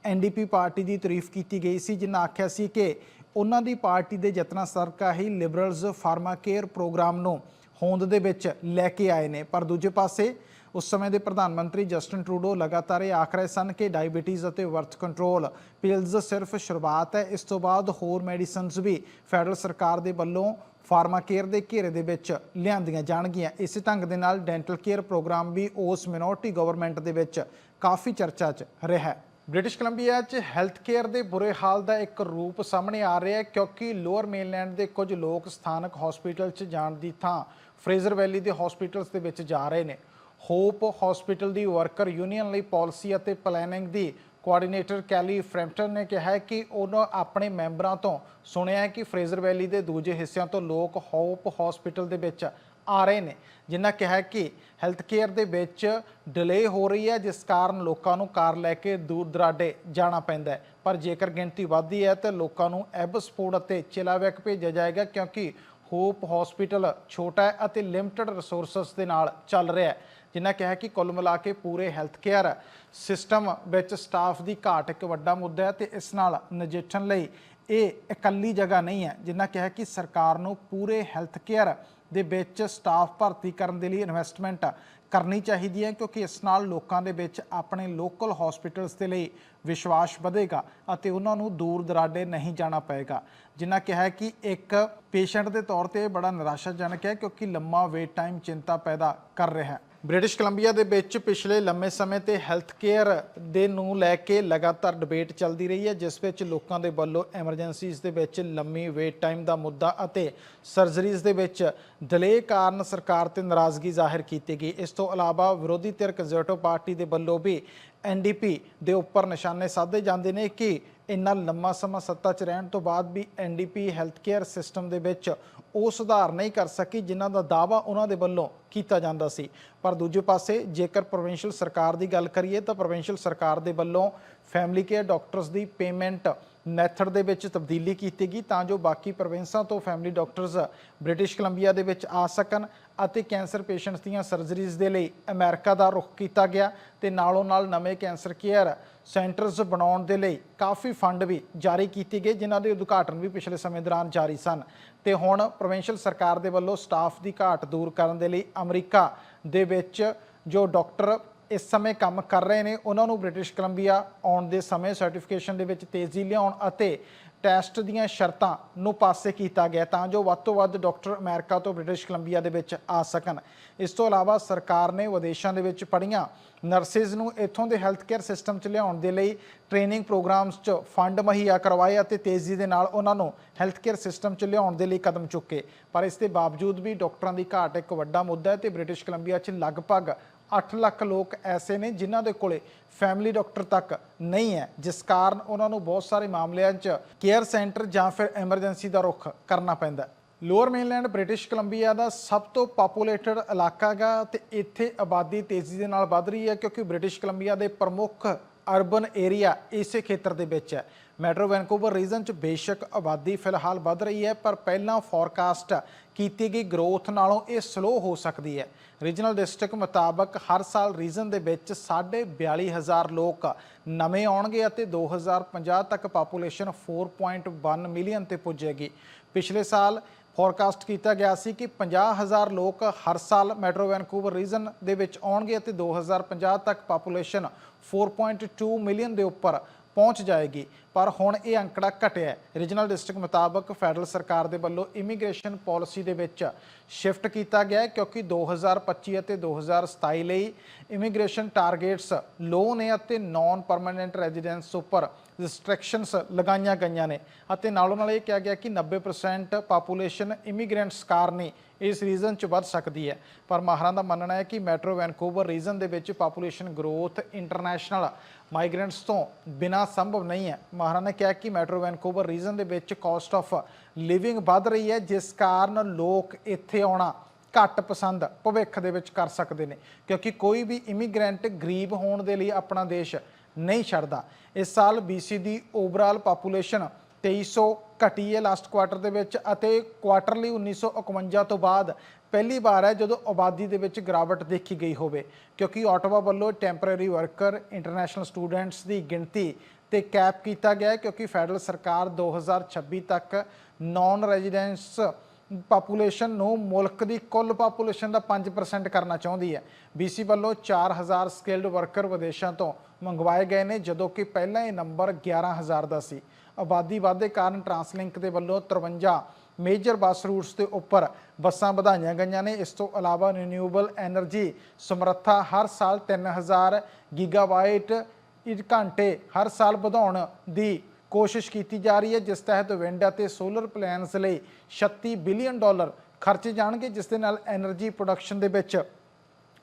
ਐਨਡੀਪੀ ਪਾਰਟੀ ਦੀ ਤਾਰੀਫ ਕੀਤੀ ਗਈ ਸੀ, ਜਿਨ੍ਹਾਂ ਆਖਿਆ ਸੀ ਕਿ ਉਹਨਾਂ ਦੀ ਪਾਰਟੀ ਦੇ ਯਤਨਾਂ ਸਰਕਾ ਹੀ ਲਿਬਰਲਜ਼ ਫਾਰਮਾ ਕੇਅਰ ਪ੍ਰੋਗਰਾਮ ਨੂੰ ਹੋਂਦ ਦੇ ਵਿੱਚ ਲੈ ਕੇ ਆਏ ਨੇ। ਪਰ ਦੂਜੇ ਪਾਸੇ, ਉਸ ਸਮੇਂ ਦੇ ਪ੍ਰਧਾਨ ਮੰਤਰੀ ਜਸਟਿਨ ਟਰੂਡੋ ਲਗਾਤਾਰ ਇਹ ਆਖ ਰਹੇ ਸਨ ਕਿ ਡਾਇਬੀਟੀਜ਼ ਅਤੇ ਵਰਥ ਕੰਟਰੋਲ ਪਿਲਜ਼ ਸਿਰਫ ਸ਼ੁਰੂਆਤ ਹੈ। ਇਸ ਤੋਂ ਬਾਅਦ ਹੋਰ ਮੈਡੀਸਿਨਸ ਵੀ ਫੈਡਰਲ ਸਰਕਾਰ ਦੇ ਵੱਲੋਂ ਫਾਰਮਾ ਕੇਅਰ ਦੇ ਘੇਰੇ ਦੇ ਵਿੱਚ ਲਿਆਂਦੀਆਂ ਜਾਣਗੀਆਂ। ਇਸੇ ਢੰਗ ਦੇ ਨਾਲ ਡੈਂਟਲ ਕੇਅਰ ਪ੍ਰੋਗਰਾਮ ਵੀ ਉਸ ਮਿਨੋਰਟੀ ਗਵਰਨਮੈਂਟ ਦੇ ਵਿੱਚ ਕਾਫੀ ਚਰਚਾ 'ਚ ਰਿਹਾ ਹੈ। ਬ੍ਰਿਟਿਸ਼ ਕੋਲੰਬੀਆ 'ਚ ਹੈਲਥ ਕੇਅਰ ਦੇ ਬੁਰੇ ਹਾਲ ਦਾ ਇੱਕ ਰੂਪ ਸਾਹਮਣੇ ਆ ਰਿਹਾ ਹੈ ਕਿਉਂਕਿ ਲੋਅਰ ਮੇਨਲੈਂਡ ਦੇ ਕੁਝ ਲੋਕ ਸਥਾਨਕ ਹਸਪੀਟਲ 'ਚ ਜਾਣ ਦੀ ਥਾਂ ਫਰੇਜ਼ਰ ਵੈਲੀ ਦੇ ਹਸਪੀਟਲਸ ਦੇ ਵਿੱਚ ਜਾ ਰਹੇ ਨੇ। ਹੋਪ ਹਸਪੀਟਲ ਦੀ ਵਰਕਰ ਯੂਨੀਅਨ ਲਈ ਪਾਲਿਸੀ ਅਤੇ ਪਲੈਨਿੰਗ ਦੀ ਕੋਆਰਡੀਨੇਟਰ ਕੈਲੀ ਫਰੈਂਪਟਨ ਨੇ ਕਿਹਾ ਕਿ ਉਹਨਾਂ ਆਪਣੇ ਮੈਂਬਰਾਂ ਤੋਂ ਸੁਣਿਆ ਹੈ ਕਿ ਫਰੇਜ਼ਰ ਵੈਲੀ ਦੇ ਦੂਜੇ ਹਿੱਸਿਆਂ ਤੋਂ ਲੋਕ ਹੋਪ ਹਸਪੀਟਲ ਦੇ ਵਿੱਚ ਆ ਰਹੇ ਨੇ। ਜਿਨ੍ਹਾਂ ਕਿਹਾ ਕਿ ਹੈਲਥ ਕੇਅਰ ਦੇ ਵਿੱਚ ਡਿਲੇ ਹੋ ਰਹੀ ਹੈ, ਜਿਸ ਕਾਰਨ ਲੋਕਾਂ ਨੂੰ ਕਾਰ ਲੈ ਕੇ ਦੂਰ ਦਰਾਡੇ ਜਾਣਾ ਪੈਂਦਾ ਹੈ। ਪਰ ਜੇਕਰ ਗਿਣਤੀ ਵੱਧਦੀ ਹੈ, ਤਾਂ ਲੋਕਾਂ ਨੂੰ ਐਬਸਪੋਰਟ ਅਤੇ ਚਿਲਾਵੈਕ ਭੇਜਿਆ ਜਾਏਗਾ, ਕਿਉਂਕਿ ਹੋਪ ਹਸਪੀਟਲ ਛੋਟਾ ਹੈ ਅਤੇ ਲਿਮਟਿਡ ਰਿਸੋਰਸਸ ਦੇ ਨਾਲ ਚੱਲ ਰਿਹਾ ਹੈ। ਜਿਨ੍ਹਾਂ ਕਿਹਾ ਕਿ ਕੁੱਲ ਮਿਲਾ ਕੇ ਪੂਰੇ ਹੈਲਥ ਕੇਅਰ ਸਿਸਟਮ ਵਿੱਚ ਸਟਾਫ ਦੀ ਘਾਟ ਇੱਕ ਵੱਡਾ ਮੁੱਦਾ ਹੈ ਤੇ ਇਸ ਨਾਲ ਨਜਿੱਠਣ ਲਈ ਇਹ ਇਕੱਲੀ ਜਗ੍ਹਾ ਨਹੀਂ ਹੈ। ਜਿਨ੍ਹਾਂ ਕਿਹਾ ਕਿ ਸਰਕਾਰ ਨੂੰ ਪੂਰੇ ਹੈਲਥ ਕੇਅਰ ਦੇ ਵਿੱਚ ਸਟਾਫ ਭਰਤੀ ਕਰਨ ਦੇ ਲਈ ਇਨਵੈਸਟਮੈਂਟ ਕਰਨੀ ਚਾਹੀਦੀ ਹੈ, ਕਿਉਂਕਿ ਇਸ ਨਾਲ ਲੋਕਾਂ ਦੇ ਵਿੱਚ ਆਪਣੇ ਲੋਕਲ ਹਸਪੀਟਲਸ ਦੇ ਲਈ ਵਿਸ਼ਵਾਸ ਵਧੇਗਾ ਅਤੇ ਉਹਨਾਂ ਨੂੰ ਦੂਰ ਦਰਾਡੇ ਨਹੀਂ ਜਾਣਾ ਪਏਗਾ। ਜਿਨ੍ਹਾਂ ਕਿਹਾ ਹੈ ਕਿ ਇੱਕ ਪੇਸ਼ੈਂਟ ਦੇ ਤੌਰ ਤੇ ਬੜਾ ਨਿਰਾਸ਼ਾਜਨਕ ਹੈ, ਕਿਉਂਕਿ ਲੰਮਾ ਵੇਟ ਟਾਈਮ ਚਿੰਤਾ ਪੈਦਾ ਕਰ ਰਿਹਾ ਹੈ। ਬ੍ਰਿਟਿਸ਼ ਕੋਲੰਬੀਆ ਦੇ ਵਿੱਚ ਪਿਛਲੇ ਲੰਮੇ ਸਮੇਂ ਤੇ ਹੈਲਥ ਕੇਅਰ ਦੇ ਨੂੰ ਲੈ ਕੇ ਲਗਾਤਾਰ ਡਿਬੇਟ ਚੱਲਦੀ ਰਹੀ ਹੈ, ਜਿਸ ਵਿੱਚ ਲੋਕਾਂ ਦੇ ਵੱਲੋਂ ਐਮਰਜੈਂਸੀਜ਼ ਦੇ ਵਿੱਚ ਲੰਮੀ ਵੇਟ ਟਾਈਮ ਦਾ ਮੁੱਦਾ ਅਤੇ ਸਰਜਰੀਜ਼ ਦੇ ਵਿੱਚ ਡਿਲੇ ਕਾਰਨ ਸਰਕਾਰ ਤੇ ਨਾਰਾਜ਼ਗੀ ਜ਼ਾਹਿਰ ਕੀਤੀ ਗਈ। ਇਸ ਤੋਂ ਇਲਾਵਾ ਵਿਰੋਧੀ ਧਿਰ ਕੰਜ਼ਰਵੇਟਿਵ ਪਾਰਟੀ ਦੇ ਵੱਲੋਂ ਵੀ ਐਨਡੀਪੀ ਦੇ ਉੱਪਰ ਨਿਸ਼ਾਨੇ ਸਾਧੇ ਜਾਂਦੇ ਨੇ ਕਿ ਇੰਨਾ ਲੰਮਾ ਸਮਾਂ ਸੱਤਾ 'ਚ ਰਹਿਣ ਤੋਂ ਬਾਅਦ ਵੀ ਐਨਡੀਪੀ ਹੈਲਥ ਕੇਅਰ ਸਿਸਟਮ ਦੇ ਵਿੱਚ ਉਹ ਸੁਧਾਰ ਨਹੀਂ ਕਰ ਸਕੀ ਜਿਨ੍ਹਾਂ ਦਾ ਦਾਵਾ ਉਹਨਾਂ ਦੇ ਵੱਲੋਂ ਕੀਤਾ ਜਾਂਦਾ ਸੀ। ਪਰ ਦੂਜੇ ਪਾਸੇ ਜੇਕਰ ਪ੍ਰੋਵਿੰਸ਼ੀਅਲ ਸਰਕਾਰ ਦੀ ਗੱਲ ਕਰੀਏ ਤਾਂ ਪ੍ਰੋਵਿੰਸ਼ੀਅਲ ਸਰਕਾਰ ਦੇ ਵੱਲੋਂ ਫੈਮਿਲੀ ਕੇਅਰ ਡਾਕਟਰਸ ਦੀ ਪੇਮੈਂਟ ਮੈਥਡ ਦੇ ਵਿੱਚ ਤਬਦੀਲੀ ਕੀਤੀ ਗਈ ਤਾਂ ਜੋ ਬਾਕੀ ਪ੍ਰੋਵਿੰਸਾਂ ਤੋਂ ਫੈਮਿਲੀ ਡਾਕਟਰਸ ਬ੍ਰਿਟਿਸ਼ ਕੋਲੰਬੀਆ ਦੇ ਵਿੱਚ ਆ ਸਕਣ। ਅਤੇ ਕੈਂਸਰ ਪੇਸ਼ੈਂਟਸ ਦੀਆਂ ਸਰਜਰੀਜ਼ ਦੇ ਲਈ ਅਮਰੀਕਾ ਦਾ ਰੁਖ ਕੀਤਾ ਗਿਆ ਤੇ ਨਾਲੋਂ ਨਾਲ ਨਵੇਂ ਕੈਂਸਰ ਕੇਅਰ ਸੈਂਟਰਸ ਬਣਾਉਣ ਦੇ ਲਈ ਕਾਫੀ ਫੰਡ ਵੀ ਜਾਰੀ ਕੀਤੇ ਗਏ, ਜਿਨ੍ਹਾਂ ਦੇ ਉਦਘਾਟਨ ਵੀ ਪਿਛਲੇ ਸਮੇਂ ਦੌਰਾਨ ਜਾਰੀ ਸਨ। ਤੇ ਹੁਣ ਪ੍ਰੋਵਿੰਸ਼ੀਅਲ ਸਰਕਾਰ ਦੇ ਵੱਲੋਂ ਸਟਾਫ ਦੀ ਘਾਟ ਦੂਰ ਕਰਨ ਦੇ ਲਈ ਅਮਰੀਕਾ ਦੇ ਵਿੱਚ ਜੋ ਡਾਕਟਰ ਇਸ ਸਮੇਂ ਕੰਮ ਕਰ ਰਹੇ ਨੇ, ਉਹਨਾਂ ਨੂੰ ਬ੍ਰਿਟਿਸ਼ ਕੋਲੰਬੀਆ ਆਉਣ ਦੇ ਸਮੇਂ ਸਰਟੀਫਿਕੇਸ਼ਨ ਦੇ ਵਿੱਚ ਤੇਜ਼ੀ ਲਿਆਉਣ ਅਤੇ ਟੈਸਟ ਦੀਆਂ ਸ਼ਰਤਾਂ ਨੂੰ ਪਾਸੇ ਕੀਤਾ ਗਿਆ ਤਾਂ ਜੋ ਵੱਧ ਤੋਂ ਵੱਧ ਡਾਕਟਰ ਅਮਰੀਕਾ ਤੋਂ ਬ੍ਰਿਟਿਸ਼ ਕੋਲੰਬੀਆ ਦੇ ਵਿੱਚ ਆ ਸਕਣ। ਇਸ ਤੋਂ ਇਲਾਵਾ ਸਰਕਾਰ ਨੇ ਵਿਦੇਸ਼ਾਂ ਦੇ ਵਿੱਚ ਪੜ੍ਹੀਆਂ ਨਰਸਿਸ ਨੂੰ ਇੱਥੋਂ ਦੇ ਹੈਲਥ ਕੇਅਰ ਸਿਸਟਮ 'ਚ ਲਿਆਉਣ ਦੇ ਲਈ ਟ੍ਰੇਨਿੰਗ ਪ੍ਰੋਗਰਾਮਸ 'ਚ ਫੰਡ ਮੁਹੱਈਆ ਕਰਵਾਏ ਅਤੇ ਤੇਜ਼ੀ ਦੇ ਨਾਲ ਉਹਨਾਂ ਨੂੰ ਹੈਲਥ ਕੇਅਰ ਸਿਸਟਮ 'ਚ ਲਿਆਉਣ ਦੇ ਲਈ ਕਦਮ ਚੁੱਕੇ। ਪਰ ਇਸ ਦੇ ਬਾਵਜੂਦ ਵੀ ਡਾਕਟਰਾਂ ਦੀ ਘਾਟ ਇੱਕ ਵੱਡਾ ਮੁੱਦਾ ਹੈ ਤੇ ਬ੍ਰਿਟਿਸ਼ ਕੋਲੰਬੀਆ 'ਚ ਲਗਭਗ 8 ਲੱਖ ਲੋਕ ਐਸੇ ਨੇ ਜਿਨ੍ਹਾਂ ਦੇ ਕੋਲੇ ਫੈਮਿਲੀ ਡਾਕਟਰ ਤੱਕ ਨਹੀਂ ਹੈ, ਜਿਸ ਕਾਰਨ ਉਹਨਾਂ ਨੂੰ ਬਹੁਤ ਸਾਰੇ ਮਾਮਲਿਆਂ 'ਚ ਕੇਅਰ ਸੈਂਟਰ ਜਾਂ ਫਿਰ ਐਮਰਜੈਂਸੀ ਦਾ ਰੁਖ ਕਰਨਾ ਪੈਂਦਾ ਲੋਅਰ ਮੇਨਲੈਂਡ ਬ੍ਰਿਟਿਸ਼ ਕੋਲੰਬੀਆ ਦਾ ਸਭ ਤੋਂ ਪਪੂਲੇਟਡ ਇਲਾਕਾ ਹੈਗਾ ਤੇ ਇੱਥੇ ਆਬਾਦੀ ਤੇਜ਼ੀ ਦੇ ਨਾਲ ਵੱਧ ਰਹੀ ਹੈ ਕਿਉਂਕਿ ਬ੍ਰਿਟਿਸ਼ ਕੋਲੰਬੀਆ ਦੇ ਪ੍ਰਮੁੱਖ ਅਰਬਨ ਏਰੀਆ ਇਸੇ ਖੇਤਰ ਦੇ ਵਿੱਚ ਹੈ। ਮੈਟਰੋ ਵੈਨਕੂਵਰ ਰੀਜਨ 'ਚ ਬੇਸ਼ੱਕ ਆਬਾਦੀ ਫਿਲਹਾਲ ਵੱਧ ਰਹੀ ਹੈ, ਪਰ ਪਹਿਲਾਂ ਫੋਰਕਾਸਟ ਕੀਤੀ ਗਈ ਗਰੋਥ ਨਾਲੋਂ ਇਹ ਸਲੋ ਹੋ ਸਕਦੀ ਹੈ। ਰੀਜਨਲ ਡਿਸਟ੍ਰਿਕਟ ਮੁਤਾਬਕ ਹਰ ਸਾਲ ਰੀਜਨ ਦੇ ਵਿੱਚ 42000 ਲੋਕ ਨਵੇਂ ਆਉਣਗੇ ਅਤੇ 2050 ਤੱਕ ਪਾਪੂਲੇਸ਼ਨ 4.1 ਮਿਲੀਅਨ ਤੇ ਪੁੱਜੇਗੀ। ਪਿਛਲੇ ਸਾਲ ਫੋਰਕਾਸਟ ਕੀਤਾ ਗਿਆ ਸੀ ਕਿ 50000 ਲੋਕ ਹਰ ਸਾਲ ਮੈਟਰੋ ਵੈਨਕੂਵਰ ਰੀਜਨ ਦੇ ਵਿੱਚ ਆਉਣਗੇ ਅਤੇ 2050 ਤੱਕ ਪਾਪੂਲੇਸ਼ਨ 4.2 ਮਿਲੀਅਨ ਦੇ ਉੱਪਰ ਪਹੁੰਚ ਜਾਏਗੀ। ਪਰ ਹੁਣ ਇਹ ਅੰਕੜਾ ਘਟਿਆ ਹੈ। ਰੀਜਨਲ ਡਿਸਟ੍ਰਿਕਟ ਮੁਤਾਬਕ ਫੈਡਰਲ ਸਰਕਾਰ ਦੇ ਵੱਲੋਂ ਇਮੀਗ੍ਰੇਸ਼ਨ ਪਾਲਿਸੀ ਦੇ ਵਿੱਚ ਸ਼ਿਫਟ ਕੀਤਾ ਗਿਆ ਹੈ ਕਿਉਂਕਿ 2025 ਅਤੇ 2027 ਲਈ ਇਮੀਗ੍ਰੇਸ਼ਨ ਟਾਰਗੇਟਸ ਲੋ ਨੇ ਅਤੇ ਨਾਨ ਪਰਮਨੈਂਟ ਰੈਜ਼ੀਡੈਂਸ ਉੱਪਰ ਰਿਸਟ੍ਰਿਕਸ਼ਨਸ ਲਗਾਈਆਂ ਗਈਆਂ ਨੇ। ਅਤੇ ਨਾਲੋਂ ਨਾਲ ਇਹ ਕਿਹਾ ਗਿਆ ਕਿ 90% ਪਾਪੂਲੇਸ਼ਨ ਇਮੀਗ੍ਰੈਂਟਸ ਕਾਰਨ ਹੀ ਇਸ ਰੀਜਨ 'ਚ ਵੱਧ ਸਕਦੀ ਹੈ। ਪਰ ਮਾਹਰਾਂ ਦਾ ਮੰਨਣਾ ਹੈ ਕਿ ਮੈਟਰੋ ਵੈਨਕੂਵਰ ਰੀਜਨ ਦੇ ਵਿੱਚ ਪਾਪੂਲੇਸ਼ਨ ਗਰੋਥ ਇੰਟਰਨੈਸ਼ਨਲ ਮਾਈਗ੍ਰੈਂਟਸ ਤੋਂ ਬਿਨਾ ਸੰਭਵ ਨਹੀਂ ਹੈ। ਮਾਹਰਾਂ ਨੇ ਕਿਹਾ ਕਿ ਮੈਟਰੋ ਵੈਨਕੂਵਰ ਰੀਜਨ ਦੇ ਵਿੱਚ ਕਾਸਟ ਆਫ ਲਿਵਿੰਗ ਵੱਧ ਰਹੀ ਹੈ, ਜਿਸ ਕਾਰਨ ਲੋਕ ਇੱਥੇ ਆਉਣਾ ਘੱਟ ਪਸੰਦ ਭਵਿੱਖ ਦੇ ਵਿੱਚ ਕਰ ਸਕਦੇ ਨੇ, ਕਿਉਂਕਿ ਕੋਈ ਵੀ ਇਮੀਗ੍ਰੈਂਟ ਗਰੀਬ ਹੋਣ ਦੇ ਲਈ ਆਪਣਾ ਦੇਸ਼ ਨਹੀਂ ਛੱਡਦਾ। ਇਸ ਸਾਲ BC ਦੀ ਓਵਰਆਲ ਪਾਪੂਲੇਸ਼ਨ 2300 ਘਟੀ ਹੈ ਲਾਸਟ ਕੁਆਟਰ ਦੇ ਵਿੱਚ ਅਤੇ ਕੁਆਟਰਲੀ 1951 ਤੋਂ ਬਾਅਦ ਪਹਿਲੀ ਵਾਰ ਹੈ ਜਦੋਂ ਆਬਾਦੀ ਦੇ ਵਿੱਚ ਗਿਰਾਵਟ ਦੇਖੀ ਗਈ ਹੋਵੇ, ਕਿਉਂਕਿ ਆਟਵਾ ਵੱਲੋਂ ਟੈਂਪਰੇਰੀ ਵਰਕਰ ਇੰਟਰਨੈਸ਼ਨਲ ਸਟੂਡੈਂਟਸ ਦੀ ਗਿਣਤੀ ਤੇ ਕੈਪ ਕੀਤਾ ਗਿਆ ਕਿਉਂਕਿ ਫੈਡਰਲ ਸਰਕਾਰ 2026 ਤੱਕ ਨਾਨ ਰੈਜ਼ੀਡੈਂਸ ਪਾਪੂਲੇਸ਼ਨ ਨੂੰ ਮੁਲਕ ਦੀ ਕੁੱਲ ਪਾਪੂਲੇਸ਼ਨ ਦਾ 5% ਕਰਨਾ ਚਾਹੁੰਦੀ ਹੈ। BC ਵੱਲੋਂ 4000 ਸਕਿਲਡ ਵਰਕਰ ਵਿਦੇਸ਼ਾਂ ਤੋਂ ਮੰਗਵਾਏ ਗਏ ਨੇ, ਜਦੋਂ ਕਿ ਪਹਿਲਾਂ ਇਹ ਨੰਬਰ 11000 ਦਾ ਸੀ। ਆਬਾਦੀ ਵਾਧੇ ਕਾਰਨ ਟਰਾਂਸਲਿੰਕ ਦੇ ਵੱਲੋਂ 53 ਮੇਜਰ ਬੱਸ ਰੂਟਸ ਦੇ ਉੱਪਰ ਬੱਸਾਂ ਵਧਾਈਆਂ ਗਈਆਂ ਨੇ। ਇਸ ਤੋਂ ਇਲਾਵਾ ਰੀਨਿਊਏਬਲ ਐਨਰਜੀ ਸਮਰੱਥਾ ਹਰ ਸਾਲ 3000 ਗੀਗਾਵਾਟ ਇਸ ਘੰਟੇ ਹਰ ਸਾਲ ਵਧਾਉਣ ਦੀ ਕੋਸ਼ਿਸ਼ ਕੀਤੀ ਜਾ ਰਹੀ ਹੈ, ਜਿਸ ਤਹਿਤ ਵਿੰਡ ਅਤੇ ਸੋਲਰ ਪਲੈਨਸ ਲਈ 36 ਬਿਲੀਅਨ ਡਾਲਰ ਖਰਚੇ ਜਾਣਗੇ, ਜਿਸ ਦੇ ਨਾਲ ਐਨਰਜੀ ਪ੍ਰੋਡਕਸ਼ਨ ਦੇ ਵਿੱਚ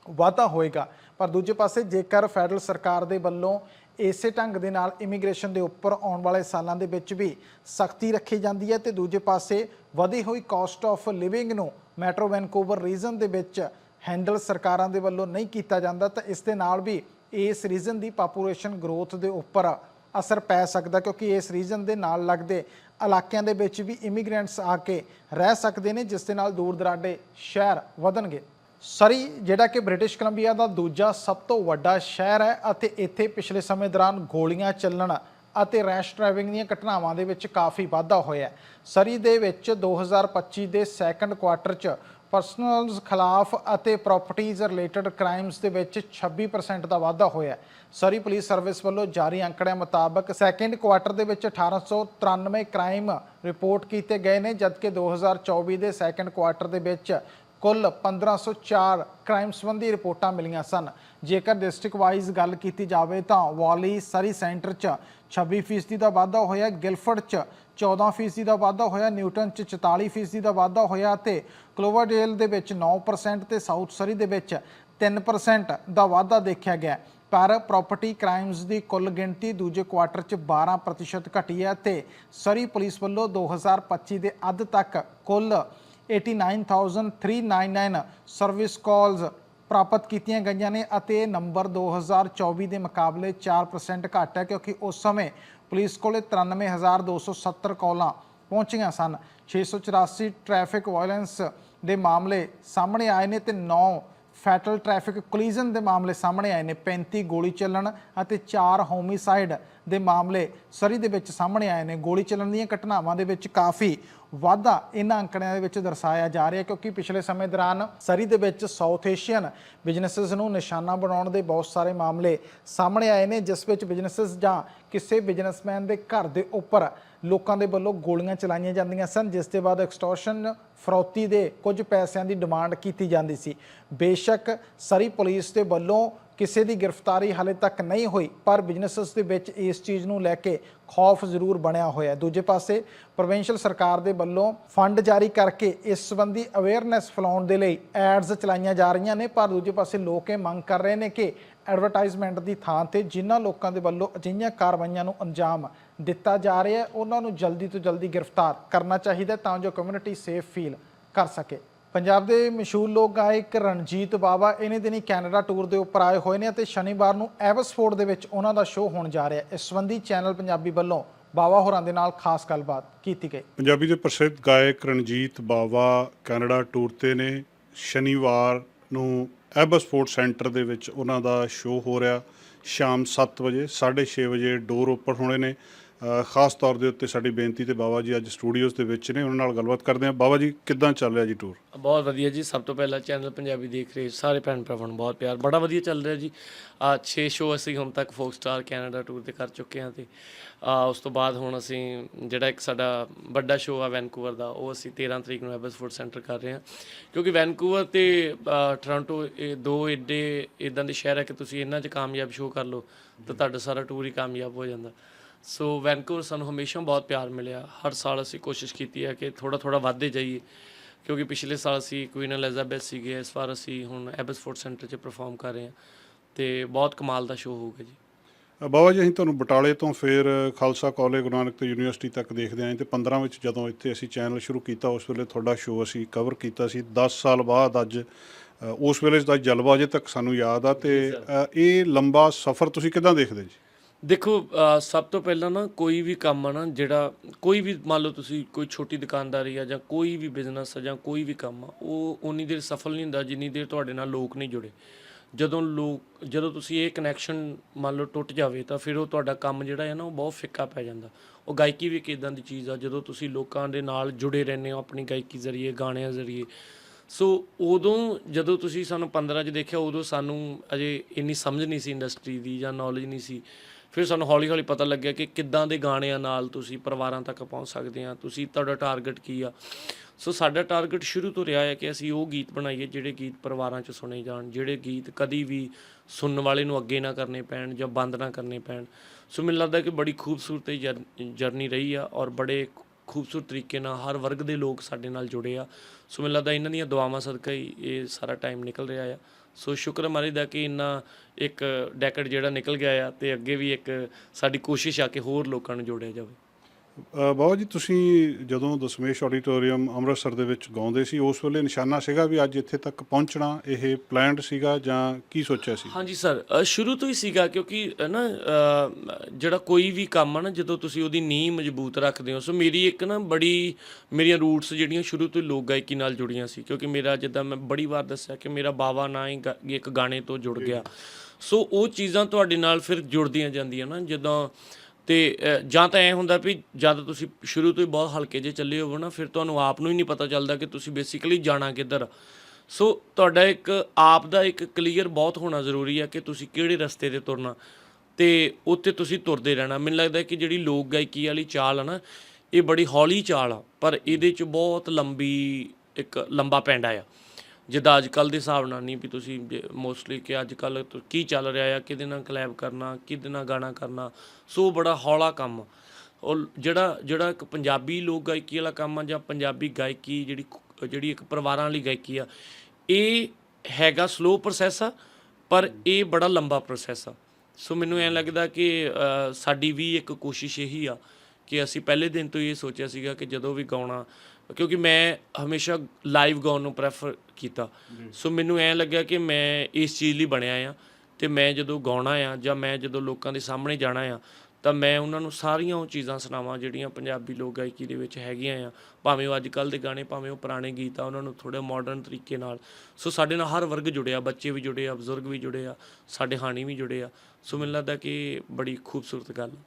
ਵਾਧਾ ਹੋਏਗਾ। ਪਰ ਦੂਜੇ ਪਾਸੇ ਜੇਕਰ ਫੈਡਰਲ ਸਰਕਾਰ ਦੇ ਵੱਲੋਂ ਇਸੇ ਢੰਗ ਦੇ ਨਾਲ ਇਮੀਗ੍ਰੇਸ਼ਨ ਦੇ ਉੱਪਰ ਆਉਣ ਵਾਲੇ ਸਾਲਾਂ ਦੇ ਵਿੱਚ ਵੀ ਸਖਤੀ ਰੱਖੀ ਜਾਂਦੀ ਹੈ ਤੇ ਦੂਜੇ ਪਾਸੇ ਵਧੀ ਹੋਈ ਕਾਸਟ ਆਫ ਲਿਵਿੰਗ ਨੂੰ ਮੈਟਰੋ ਵੈਨਕੂਵਰ ਰੀਜਨ ਦੇ ਵਿੱਚ ਹੈਂਡਲ ਸਰਕਾਰਾਂ ਦੇ ਵੱਲੋਂ ਨਹੀਂ ਕੀਤਾ ਜਾਂਦਾ ਤਾਂ ਇਸ ਦੇ ਨਾਲ ਵੀ ਇਸ ਰੀਜਨ ਦੀ ਪਾਪੂਲੇਸ਼ਨ ਗਰੋਥ ਦੇ ਉੱਪਰ ਅਸਰ ਪੈ ਸਕਦਾ ਕਿਉਂਕਿ ਇਸ ਰੀਜਨ ਦੇ ਨਾਲ ਲੱਗਦੇ ਇਲਾਕਿਆਂ ਦੇ ਵਿੱਚ ਵੀ ਇਮੀਗ੍ਰੈਂਟਸ ਆ ਕੇ ਰਹਿ ਸਕਦੇ ਨੇ, ਜਿਸ ਦੇ ਨਾਲ ਦੂਰ ਦਰਾਡੇ ਸ਼ਹਿਰ ਵਧਣਗੇ। ਸਰੀ, ਜਿਹੜਾ ਕਿ ਬ੍ਰਿਟਿਸ਼ ਕੋਲੰਬੀਆ ਦਾ ਦੂਜਾ ਸਭ ਤੋਂ ਵੱਡਾ ਸ਼ਹਿਰ ਹੈ ਅਤੇ ਇੱਥੇ ਪਿਛਲੇ ਸਮੇਂ ਦੌਰਾਨ ਗੋਲੀਆਂ ਚੱਲਣ ਅਤੇ ਰੈਸ਼ ਡਰਾਈਵਿੰਗ ਦੀਆਂ ਘਟਨਾਵਾਂ ਦੇ ਵਿੱਚ ਕਾਫੀ ਵਾਧਾ ਹੋਇਆ ਹੈ। ਸਰੀ ਦੇ ਵਿੱਚ 2025 ਦੇ ਸੈਕੰਡ ਕੁਆਟਰ 'ਚ ਪਰਸਨਲਸ ਖਿਲਾਫ ਅਤੇ ਪ੍ਰਾਪਰਟੀਆਂ ਰਿਲੇਟਡ ਕ੍ਰਾਈਮਸ ਦੇ ਵਿੱਚ 26% ਦਾ ਵਾਧਾ ਹੋਇਆ ਸਰੀ ਪੁਲਿਸ ਸਰਵਿਸ ਵੱਲੋਂ ਜਾਰੀ ਅੰਕੜਿਆਂ ਮੁਤਾਬਕ ਸੈਕੰਡ ਕੁਆਟਰ ਦੇ ਵਿੱਚ 1893 ਕ੍ਰਾਈਮ ਰਿਪੋਰਟ ਕੀਤੇ ਗਏ ਨੇ, ਜਦਕਿ 2024 ਦੇ ਸੈਕੰਡ ਕੁਆਟਰ ਦੇ ਵਿੱਚ ਕੁੱਲ 1504 ਕ੍ਰਾਈਮ ਸੰਬੰਧੀ ਰਿਪੋਰਟਾਂ ਮਿਲੀਆਂ ਸਨ। ਜੇਕਰ ਡਿਸਟ੍ਰਿਕਟ ਵਾਈਜ਼ ਗੱਲ ਕੀਤੀ ਜਾਵੇ ਤਾਂ ਵਾਲੀ ਸਰੀ ਸੈਂਟਰ 'ਚ 26% ਦਾ ਵਾਧਾ ਹੋਇਆ ਗਿਲਫਰਡ 'ਚ 14% ਦਾ ਵਾਧਾ ਹੋਇਆ, ਨਿਊਟਨ 'ਚ 44% ਦਾ ਵਾਧਾ ਹੋਇਆ ਤੇ ਕਲੋਵਰਡੇਲ ਦੇ ਵਿੱਚ 9% ਤੇ ਸਾਊਥ ਸਰੀ ਦੇ ਵਿੱਚ 3% ਦਾ ਵਾਧਾ ਦੇਖਿਆ ਗਿਆ। ਪਰ ਪ੍ਰਾਪਰਟੀ ਕ੍ਰਾਈਮਸ ਦੀ ਕੁੱਲ ਗਿਣਤੀ ਦੂਜੇ ਕੁਆਟਰ 'ਚ 12% ਘਟੀ ਹੈ ਤੇ ਸਰੀ ਪੁਲਿਸ ਵੱਲੋਂ 2025 ਦੇ ਅੱਧ ਤੱਕ ਕੁੱਲ 89399 ਸਰਵਿਸ ਕਾਲਸ ਪ੍ਰਾਪਤ ਕੀਤੀਆਂ ਗਈਆਂ ਨੇ ਅਤੇ ਇਹ ਨੰਬਰ 2024 ਦੇ ਮੁਕਾਬਲੇ 4% ਘੱਟ ਹੈ ਕਿਉਂਕਿ ਉਸ ਸਮੇਂ ਪੁਲਿਸ ਕੋਲੇ 93270 ਕਾਲਾਂ ਪਹੁੰਚੀਆਂ ਸਨ। 684 ਟ੍ਰੈਫਿਕ ਵਾਇਲੈਂਸ ਦੇ ਮਾਮਲੇ ਸਾਹਮਣੇ ਆਏ ਨੇ ਤੇ 9 ਫੈਟਲ ਟ੍ਰੈਫਿਕ ਕੋਲੀਜ਼ਨ ਦੇ ਮਾਮਲੇ ਸਾਹਮਣੇ ਆਏ ਨੇ। 35 ਗੋਲੀ ਚੱਲਣ ਅਤੇ 4 ਹੋਮਿਸਾਈਡ ਦੇ ਮਾਮਲੇ ਸਰੀ ਦੇ ਵਿੱਚ ਸਾਹਮਣੇ ਆਏ ਨੇ। ਗੋਲੀ ਚੱਲਣ ਦੀਆਂ ਘਟਨਾਵਾਂ ਦੇ ਵਿੱਚ ਕਾਫੀ ਵਾਧਾ ਇਹਨਾਂ ਅੰਕੜਿਆਂ ਦੇ ਵਿੱਚ ਦਰਸਾਇਆ ਜਾ ਰਿਹਾ ਕਿਉਂਕਿ ਪਿਛਲੇ ਸਮੇਂ ਦੌਰਾਨ ਸਰੀ ਦੇ ਵਿੱਚ ਸਾਊਥ ਏਸ਼ੀਅਨ ਬਿਜ਼ਨੈਸਸ ਨੂੰ ਨਿਸ਼ਾਨਾ ਬਣਾਉਣ ਦੇ ਬਹੁਤ ਸਾਰੇ ਮਾਮਲੇ ਸਾਹਮਣੇ ਆਏ ਨੇ, ਜਿਸ ਵਿੱਚ ਬਿਜ਼ਨੈਸਸ ਜਾਂ ਕਿਸੇ ਬਿਜ਼ਨਸਮੈਨ ਦੇ ਘਰ ਦੇ ਉੱਪਰ ਲੋਕਾਂ ਦੇ ਵੱਲੋਂ ਗੋਲੀਆਂ ਚਲਾਈਆਂ ਜਾਂਦੀਆਂ ਸਨ, ਜਿਸ ਦੇ ਬਾਅਦ ਐਕਸਟੋਰਸ਼ਨ ਫਰੌਤੀ ਦੇ ਕੁਝ ਪੈਸਿਆਂ ਦੀ ਡਿਮਾਂਡ ਕੀਤੀ ਜਾਂਦੀ ਸੀ। ਬੇਸ਼ੱਕ ਸਰੀ ਪੁਲਿਸ ਦੇ ਵੱਲੋਂ ਕਿਸੇ ਦੀ ਗ੍ਰਿਫਤਾਰੀ ਹਾਲੇ ਤੱਕ ਨਹੀਂ ਹੋਈ, ਪਰ ਬਿਜ਼ਨੈਸਸ ਦੇ ਵਿੱਚ ਇਸ ਚੀਜ਼ ਨੂੰ ਲੈ ਕੇ ਖੌਫ ਜ਼ਰੂਰ ਬਣਿਆ ਹੋਇਆ ਹੈ। ਦੂਜੇ ਪਾਸੇ, ਪ੍ਰੋਵਿੰਸ਼ੀਅਲ ਸਰਕਾਰ ਦੇ ਵੱਲੋਂ ਫੰਡ ਜਾਰੀ ਕਰਕੇ ਇਸ ਸੰਬੰਧੀ ਅਵੇਅਰਨੈਸ ਫੈਲਾਉਣ ਦੇ ਲਈ ਐਡਸ ਚਲਾਈਆਂ ਜਾ ਰਹੀਆਂ ਨੇ, ਪਰ ਦੂਜੇ ਪਾਸੇ ਲੋਕ ਇਹ ਮੰਗ ਕਰ ਰਹੇ ਨੇ ਕਿ ਐਡਵਰਟਾਈਜ਼ਮੈਂਟ ਦੀ ਥਾਂ ਤੇ ਜਿਨ੍ਹਾਂ ਲੋਕਾਂ ਦੇ ਵੱਲੋਂ ਅਜਿਹੀਆਂ ਕਾਰਵਾਈਆਂ ਨੂੰ ਅੰਜਾਮ ਦਿੱਤਾ ਜਾ ਰਿਹਾ ਹੈ। ਉਹਨਾਂ ਨੂੰ ਜਲਦੀ ਤੋਂ ਜਲਦੀ ਗ੍ਰਿਫਤਾਰ ਕਰਨਾ ਚਾਹੀਦਾ ਤਾਂ ਜੋ ਕਮਿਊਨਿਟੀ ਸੇਫ ਫੀਲ ਕਰ ਸਕੇ। ਪੰਜਾਬ ਦੇ ਮਸ਼ਹੂਰ ਲੋਕ ਗਾਇਕ ਰਣਜੀਤ ਬਾਵਾ ਇਹਨੇ ਦਿਨੀ ਕੈਨੇਡਾ ਟੂਰ ਦੇ ਉੱਪਰ ਆਏ ਹੋਏ ਨੇ ਅਤੇ ਸ਼ਨੀਵਾਰ ਨੂੰ ਐਵਸਫੋਰਡ ਦੇ ਵਿੱਚ ਉਹਨਾਂ ਦਾ ਸ਼ੋਅ ਹੋਣ ਜਾ ਰਿਹਾ ਹੈ। ਇਸ ਸੰਬੰਧੀ ਚੈਨਲ ਪੰਜਾਬੀ ਵੱਲੋਂ ਬਾਵਾ ਹੋਰਾਂ ਦੇ ਨਾਲ ਖਾਸ ਗੱਲਬਾਤ ਕੀਤੀ ਗਈ। ਪੰਜਾਬੀ ਦੇ ਪ੍ਰਸਿੱਧ ਗਾਇਕ ਰਣਜੀਤ ਬਾਵਾ ਕੈਨੇਡਾ ਟੂਰ ਤੇ ਨੇ। ਸ਼ਨੀਵਾਰ ਨੂੰ ਐਬਸਪੋਰਟ ਸੈਂਟਰ ਦੇ ਵਿੱਚ ਉਹਨਾਂ ਦਾ ਸ਼ੋਅ ਹੋ ਰਿਹਾ। ਸ਼ਾਮ 7 ਵਜੇ 6:30 ਵਜੇ ਡੋਰ ਓਪਨ ਹੋਣੇ ਨੇ। ਖਾਸ ਤੌਰ ਦੇ ਉੱਤੇ ਸਾਡੀ ਬੇਨਤੀ ਤੇ ਬਾਬਾ ਜੀ ਅੱਜ ਸਟੂਡੀਓਜ਼ ਦੇ ਵਿੱਚ ਨੇ ਉਹਨਾਂ ਨਾਲ ਗੱਲਬਾਤ ਕਰਦੇ ਹਾਂ। ਬਾਬਾ ਜੀ ਕਿੱਦਾਂ ਚੱਲ ਰਿਹਾ ਜੀ ਟੂਰ ਬਹੁਤ ਵਧੀਆ ਜੀ। ਸਭ ਤੋਂ ਪਹਿਲਾਂ ਚੈਨਲ ਪੰਜਾਬੀ ਦੇਖ ਰਹੇ ਸਾਰੇ ਭੈਣ ਭਰਾਵਾਂ ਨੂੰ ਬਹੁਤ ਪਿਆਰ। ਬੜਾ ਵਧੀਆ ਚੱਲ ਰਿਹਾ ਜੀ। ਆ 6 ਸ਼ੋਅ ਅਸੀਂ ਹੁਣ ਤੱਕ ਫੋਕ ਸਟਾਰ ਕੈਨੇਡਾ ਟੂਰ ਤੇ ਕਰ ਚੁੱਕੇ ਹਾਂ ਤੇ ਉਸ ਤੋਂ ਬਾਅਦ ਹੁਣ ਅਸੀਂ ਜਿਹੜਾ ਇੱਕ ਸਾਡਾ ਵੱਡਾ ਸ਼ੋਅ ਆ ਵੈਨਕੂਵਰ ਦਾ ਉਹ ਅਸੀਂ 13 ਤਰੀਕ ਨੂੰ ਐਬਸ ਐਬਸਫੋਰਡ ਸੈਂਟਰ ਕਰ ਰਹੇ ਹਾਂ। ਕਿਉਂਕਿ ਵੈਨਕੂਵਰ ਤੇ ਅ, ਟੋਰਾਂਟੋ ਇਹ ਦੋ ਏਡੇ ਇਦਾਂ ਦੇ ਸ਼ਹਿਰ ਹੈ ਕਿ ਤੁਸੀਂ ਇਹਨਾਂ 'ਚ ਕਾਮਯਾਬ ਸ਼ੋਅ ਕਰ ਲਓ ਤਾਂ ਤੁਹਾਡਾ ਸਾਰਾ ਟੂਰ ਹੀ ਕਾਮਯਾਬ ਹੋ ਜਾਂਦਾ। ਸੋ ਵੈਨਕੂਵਰ ਸਾਨੂੰ ਹਮੇਸ਼ਾ ਬਹੁਤ ਪਿਆਰ ਮਿਲਿਆ। ਹਰ ਸਾਲ ਅਸੀਂ ਕੋਸ਼ਿਸ਼ ਕੀਤੀ ਹੈ ਕਿ ਥੋੜਾ ਥੋੜਾ ਵੱਧਦੇ ਜਾਈਏ ਕਿਉਂਕਿ ਪਿਛਲੇ ਸਾਲ ਅਸੀਂ ਕੁਈਨ ਐਲਿਜ਼ਾਬੈਥ ਸੀਗੇ। ਇਸ ਵਾਰ ਅਸੀਂ ਹੁਣ ਐਬਸਫੋਰਡ ਸੈਂਟਰ 'ਚ ਪਰਫਾਰਮ ਕਰ ਰਹੇ ਹਾਂ ਤੇ ਬਹੁਤ ਕਮਾਲ ਦਾ ਸ਼ੋਅ ਹੋਊਗਾ ਜੀ। ਬਾਬਾ ਜੀ ਅਸੀਂ ਤੁਹਾਨੂੰ ਬਟਾਲੇ ਤੋਂ ਫਿਰ ਖਾਲਸਾ ਕਾਲਜ ਗੁਰੂ ਨਾਨਕ ਤੇ ਯੂਨੀਵਰਸਿਟੀ ਤੱਕ ਦੇਖਦੇ ਆਏ ਤੇ 15 ਵਿੱਚ ਜਦੋਂ ਇੱਥੇ ਅਸੀਂ ਚੈਨਲ ਸ਼ੁਰੂ ਕੀਤਾ ਉਸ ਵੇਲੇ ਤੁਹਾਡਾ ਸ਼ੋਅ ਅਸੀਂ ਕਵਰ ਕੀਤਾ ਸੀ। 10 ਸਾਲ ਬਾਅਦ ਅੱਜ ਉਸ ਵੇਲੇ ਦਾ ਜਲਵਾ ਅਜੇ ਤੱਕ ਸਾਨੂੰ ਯਾਦ ਆ। ਤੇ ਇਹ ਲੰਬਾ ਸਫ਼ਰ ਤੁਸੀਂ ਕਿੱਦਾਂ ਦੇਖਦੇ ਜੀ? ਦੇਖੋ ਸਭ ਤੋਂ ਪਹਿਲਾਂ ਨਾ ਕੋਈ ਵੀ ਕੰਮ ਆ ਨਾ, ਜਿਹੜਾ ਕੋਈ ਵੀ ਮੰਨ ਲਓ ਤੁਸੀਂ ਕੋਈ ਛੋਟੀ ਦੁਕਾਨਦਾਰੀ ਆ ਜਾਂ ਕੋਈ ਵੀ ਬਿਜ਼ਨਸ ਆ ਜਾਂ ਕੋਈ ਵੀ ਕੰਮ ਆ, ਉਹ ਉਨੀ ਦੇਰ ਸਫਲ ਨਹੀਂ ਹੁੰਦਾ, ਜਿੰਨੀ ਦੇਰ ਤੁਹਾਡੇ ਨਾਲ ਲੋਕ ਨਹੀਂ ਜੁੜੇ। ਜਦੋਂ ਲੋਕ, ਜਦੋਂ ਤੁਸੀਂ ਇਹ ਕਨੈਕਸ਼ਨ ਮੰਨ ਲਓ ਟੁੱਟ ਜਾਵੇ, ਤਾਂ ਫਿਰ ਉਹ ਤੁਹਾਡਾ ਕੰਮ ਜਿਹੜਾ ਹੈ ਨਾ, ਉਹ ਬਹੁਤ ਫਿੱਕਾ ਪੈ ਜਾਂਦਾ। ਉਹ ਗਾਇਕੀ ਵੀ ਇੱਕ ਇਦਾਂ ਦੀ ਚੀਜ਼ ਆ, ਜਦੋਂ ਤੁਸੀਂ ਲੋਕਾਂ ਦੇ ਨਾਲ ਜੁੜੇ ਰਹਿੰਦੇ ਹੋ, ਆਪਣੀ ਗਾਇਕੀ ਜ਼ਰੀਏ, ਗਾਣਿਆਂ ਜ਼ਰੀਏ। ਸੋ ਉਦੋਂ ਜਦੋਂ ਤੁਸੀਂ ਸਾਨੂੰ 15 ਚ ਦੇਖਿਆ, ਉਦੋਂ ਸਾਨੂੰ ਅਜੇ ਇੰਨੀ ਸਮਝ ਨਹੀਂ ਸੀ ਇੰਡਸਟਰੀ ਦੀ ਜਾਂ ਨੌਲੇਜ ਨਹੀਂ ਸੀ। ਫਿਰ ਸਾਨੂੰ ਹੌਲੀ ਹੌਲੀ ਪਤਾ ਲੱਗਿਆ ਕਿ ਕਿੱਦਾਂ ਦੇ ਗਾਣਿਆਂ ਨਾਲ ਤੁਸੀਂ ਪਰਿਵਾਰਾਂ ਤੱਕ ਪਹੁੰਚ ਸਕਦੇ ਆ, ਤੁਸੀਂ ਤੁਹਾਡਾ ਟਾਰਗੇਟ ਕੀ ਆ। ਸੋ ਸਾਡਾ ਟਾਰਗੇਟ ਸ਼ੁਰੂ ਤੋਂ ਰਿਹਾ ਹੈ ਕਿ ਅਸੀਂ ਉਹ ਗੀਤ ਬਣਾਈਏ ਜਿਹੜੇ ਗੀਤ ਪਰਿਵਾਰਾਂ 'ਚ ਸੁਣੇ ਜਾਣ, ਜਿਹੜੇ ਗੀਤ ਕਦੀ ਵੀ ਸੁਣਨ ਵਾਲੇ ਨੂੰ ਅੱਗੇ ਨਾ ਕਰਨੇ ਪੈਣ ਜਾਂ ਬੰਦ ਨਾ ਕਰਨੇ ਪੈਣ। ਸੋ ਮੈਨੂੰ ਲੱਗਦਾ ਕਿ ਬੜੀ ਖੂਬਸੂਰਤ ਇਹ ਜਰ- ਜਰਨੀ ਰਹੀ ਆ ਔਰ ਬੜੇ ਖੂਬਸੂਰਤ ਤਰੀਕੇ ਨਾਲ ਹਰ ਵਰਗ ਦੇ ਲੋਕ ਸਾਡੇ ਨਾਲ ਜੁੜੇ ਆ। ਸੋ ਮੈਨੂੰ ਲੱਗਦਾ ਇਹਨਾਂ ਦੀਆਂ ਦੁਆਵਾਂ ਸਦਕਾ ਹੀ ਇਹ ਸਾਰਾ ਟਾਈਮ ਨਿਕਲ ਰਿਹਾ ਆ। ਸੋ ਸ਼ੁਕਰ ਮਾਰੀ ਦਾ ਕਿ ਇੰਨਾ ਇੱਕ ਡੈਕਟ ਜਿਹੜਾ ਨਿਕਲ ਗਿਆ ਆ ਤੇ ਅੱਗੇ ਵੀ ਇੱਕ ਸਾਡੀ ਕੋਸ਼ਿਸ਼ ਆ ਕਿ ਹੋਰ ਲੋਕਾਂ ਨੂੰ ਜੋੜਿਆ ਜਾਵੇ। ਬਾਬਾ ਜੀ ਤੁਸੀਂ ਜਦੋਂ ਦਸ਼ਮੇਸ਼ ਆਡੀਟੋਰੀਅਮ ਅੰਮ੍ਰਿਤਸਰ ਦੇ ਵਿੱਚ ਗਾਉਂਦੇ ਸੀ ਉਸ ਵੇਲੇ ਨਿਸ਼ਾਨਾ ਸੀਗਾ ਵੀ ਅੱਜ ਇੱਥੇ ਤੱਕ ਪਹੁੰਚਣਾ ਇਹ ਪਲਾਨਡ ਸੀਗਾ ਜਾਂ ਕੀ ਸੋਚਿਆ ਸੀ? ਹਾਂਜੀ ਸਰ ਸ਼ੁਰੂ ਤੋਂ ਹੀ ਸੀਗਾ ਕਿਉਂਕਿ ਨਾ ਜਿਹੜਾ ਕੋਈ ਵੀ ਕੰਮ ਆ ਨਾ ਜਦੋਂ ਤੁਸੀਂ ਉਹਦੀ ਨੀਂਹ ਮਜ਼ਬੂਤ ਰੱਖਦੇ ਹੋ ਸੋ ਮੇਰੀ ਇੱਕ ਨਾ ਬੜੀ ਮੇਰੀਆਂ ਰੂਟਸ ਜਿਹੜੀਆਂ ਸ਼ੁਰੂ ਤੋਂ ਹੀ ਲੋਕ ਗਾਇਕੀ ਨਾਲ ਜੁੜੀਆਂ ਸੀ ਕਿਉਂਕਿ ਮੇਰਾ ਜਿੱਦਾਂ ਮੈਂ ਬੜੀ ਵਾਰ ਦੱਸਿਆ ਕਿ ਮੇਰਾ ਬਾਵਾ ਨਾਂ ਹੀ ਇੱਕ ਗਾਣੇ ਤੋਂ ਜੁੜ ਗਿਆ। ਸੋ ਉਹ ਚੀਜ਼ਾਂ ਤੁਹਾਡੇ ਨਾਲ ਫਿਰ ਜੁੜਦੀਆਂ ਜਾਂਦੀਆਂ ਨਾ ਜਦੋਂ ਤੇ ਜਾਂ ਤਾਂ ਐ ਹੁੰਦਾ ਵੀ ਜਦ ਤੁਸੀਂ ਸ਼ੁਰੂ ਤੋਂ ਹੀ ਬਹੁਤ ਹਲਕੇ ਜੇ ਚੱਲੇ ਹੋਵੋ ਨਾ, ਫਿਰ ਤੁਹਾਨੂੰ ਆਪ ਨੂੰ ਹੀ ਨਹੀਂ ਪਤਾ ਚੱਲਦਾ ਕਿ ਤੁਸੀਂ ਬੇਸਿਕਲੀ ਜਾਣਾ ਕਿੱਧਰ ਸੋ ਤੁਹਾਡਾ ਇੱਕ, ਆਪ ਦਾ ਇੱਕ ਕਲੀਅਰ ਬਹੁਤ ਹੋਣਾ ਜ਼ਰੂਰੀ ਹੈ ਕਿ ਤੁਸੀਂ ਕਿਹੜੇ ਰਸਤੇ ਤੇ ਤੁਰਨਾ। ਤੇ ਉੱਤੇ ਤੁਸੀਂ ਤੁਰਦੇ ਰਹਿਣਾ। ਮੈਨੂੰ ਲੱਗਦਾ ਕਿ ਜਿਹੜੀ ਲੋਕ ਗਾਇਕੀ ਵਾਲੀ ਚਾਲ ਆ ਨਾ, ਇਹ ਬੜੀ ਹੌਲੀ ਚਾਲ ਆ, ਪਰ ਇਹਦੇ ਚ ਬਹੁਤ ਲੰਬੀ ਇੱਕ, ਲੰਬਾ ਪੈਂਡਾ ਆ। ਜਿੱਦਾਂ ਅੱਜ ਕੱਲ ਦੇ ਹਿਸਾਬ ਨਾਲ ਨਹੀਂ ਵੀ ਤੁਸੀਂ ਮੋਸਟਲੀ ਕਿ ਅੱਜ ਕੱਲ ਕੀ ਚੱਲ ਰਿਹਾ ਆ, ਕਿਹਦੇ ਨਾਲ ਕਲੈਬ ਕਰਨਾ, ਕਿਹਦੇ ਨਾਲ ਗਾਣਾ ਕਰਨਾ, ਸੋ ਬੜਾ ਹੌਲਾ ਕੰਮ ਆ। ਔਰ ਜਿਹੜਾ ਜਿਹੜਾ ਇੱਕ ਪੰਜਾਬੀ ਲੋਕ ਗਾਇਕੀ ਵਾਲਾ ਕੰਮ ਆ ਜਾਂ ਪੰਜਾਬੀ ਗਾਇਕੀ ਜਿਹੜੀ ਜਿਹੜੀ ਇੱਕ ਪਰਿਵਾਰਾਂ ਵਾਲੀ ਗਾਇਕੀ ਆ, ਇਹ ਹੈਗਾ ਸਲੋ ਪ੍ਰੋਸੈਸ ਆ, ਪਰ ਇਹ ਬੜਾ ਲੰਬਾ ਪ੍ਰੋਸੈਸ ਆ ਸੋ ਮੈਨੂੰ ਐਂ ਲੱਗਦਾ ਕਿ ਸਾਡੀ ਵੀ ਇੱਕ ਕੋਸ਼ਿਸ਼ ਇਹੀ ਆ ਕਿ ਅਸੀਂ ਪਹਿਲੇ ਦਿਨ ਤੋਂ ਹੀ ਇਹ ਸੋਚਿਆ ਸੀਗਾ ਕਿ ਜਦੋਂ ਵੀ ਗਾਉਣਾ ਕਿਉਂਕਿ ਮੈਂ ਹਮੇਸ਼ਾ ਲਾਈਵ ਗਾਉਣ ਨੂੰ ਪ੍ਰੈਫਰ ਕੀਤਾ। ਸੋ ਮੈਨੂੰ ਐਂ ਲੱਗਿਆ ਕਿ ਮੈਂ ਇਸ ਚੀਜ਼ ਲਈ ਬਣਿਆ ਆ ਤੇ ਮੈਂ ਜਦੋਂ ਗਾਉਣਾ ਆ ਜਾਂ ਮੈਂ ਜਦੋਂ ਲੋਕਾਂ ਦੇ ਸਾਹਮਣੇ ਜਾਣਾ ਆ ਤਾਂ ਮੈਂ ਉਹਨਾਂ ਨੂੰ ਸਾਰੀਆਂ ਉਹ ਚੀਜ਼ਾਂ ਸੁਣਾਵਾਂ ਜਿਹੜੀਆਂ ਪੰਜਾਬੀ ਲੋਕ ਗਾਇਕੀ ਦੇ ਵਿੱਚ ਹੈਗੀਆਂ ਆ। ਭਾਵੇਂ ਉਹ ਅੱਜ ਕੱਲ ਦੇ ਗਾਣੇ ਭਾਵੇਂ ਉਹ ਪੁਰਾਣੇ ਗੀਤ ਆ ਉਹਨਾਂ ਨੂੰ ਥੋੜੇ ਮਾਡਰਨ ਤਰੀਕੇ ਨਾਲ। ਸੋ ਸਾਡੇ ਨਾਲ ਹਰ ਵਰਗ ਜੁੜਿਆ ਬੱਚੇ ਵੀ ਜੁੜੇ ਆ ਬਜ਼ੁਰਗ ਵੀ ਜੁੜੇ ਆ ਸਾਡੇ ਹਾਣੀ ਵੀ ਜੁੜੇ ਆ। ਸੋ ਮੈਨੂੰ ਲੱਗਦਾ ਕਿ ਬੜੀ ਖੂਬਸੂਰਤ ਗੱਲ ਆ।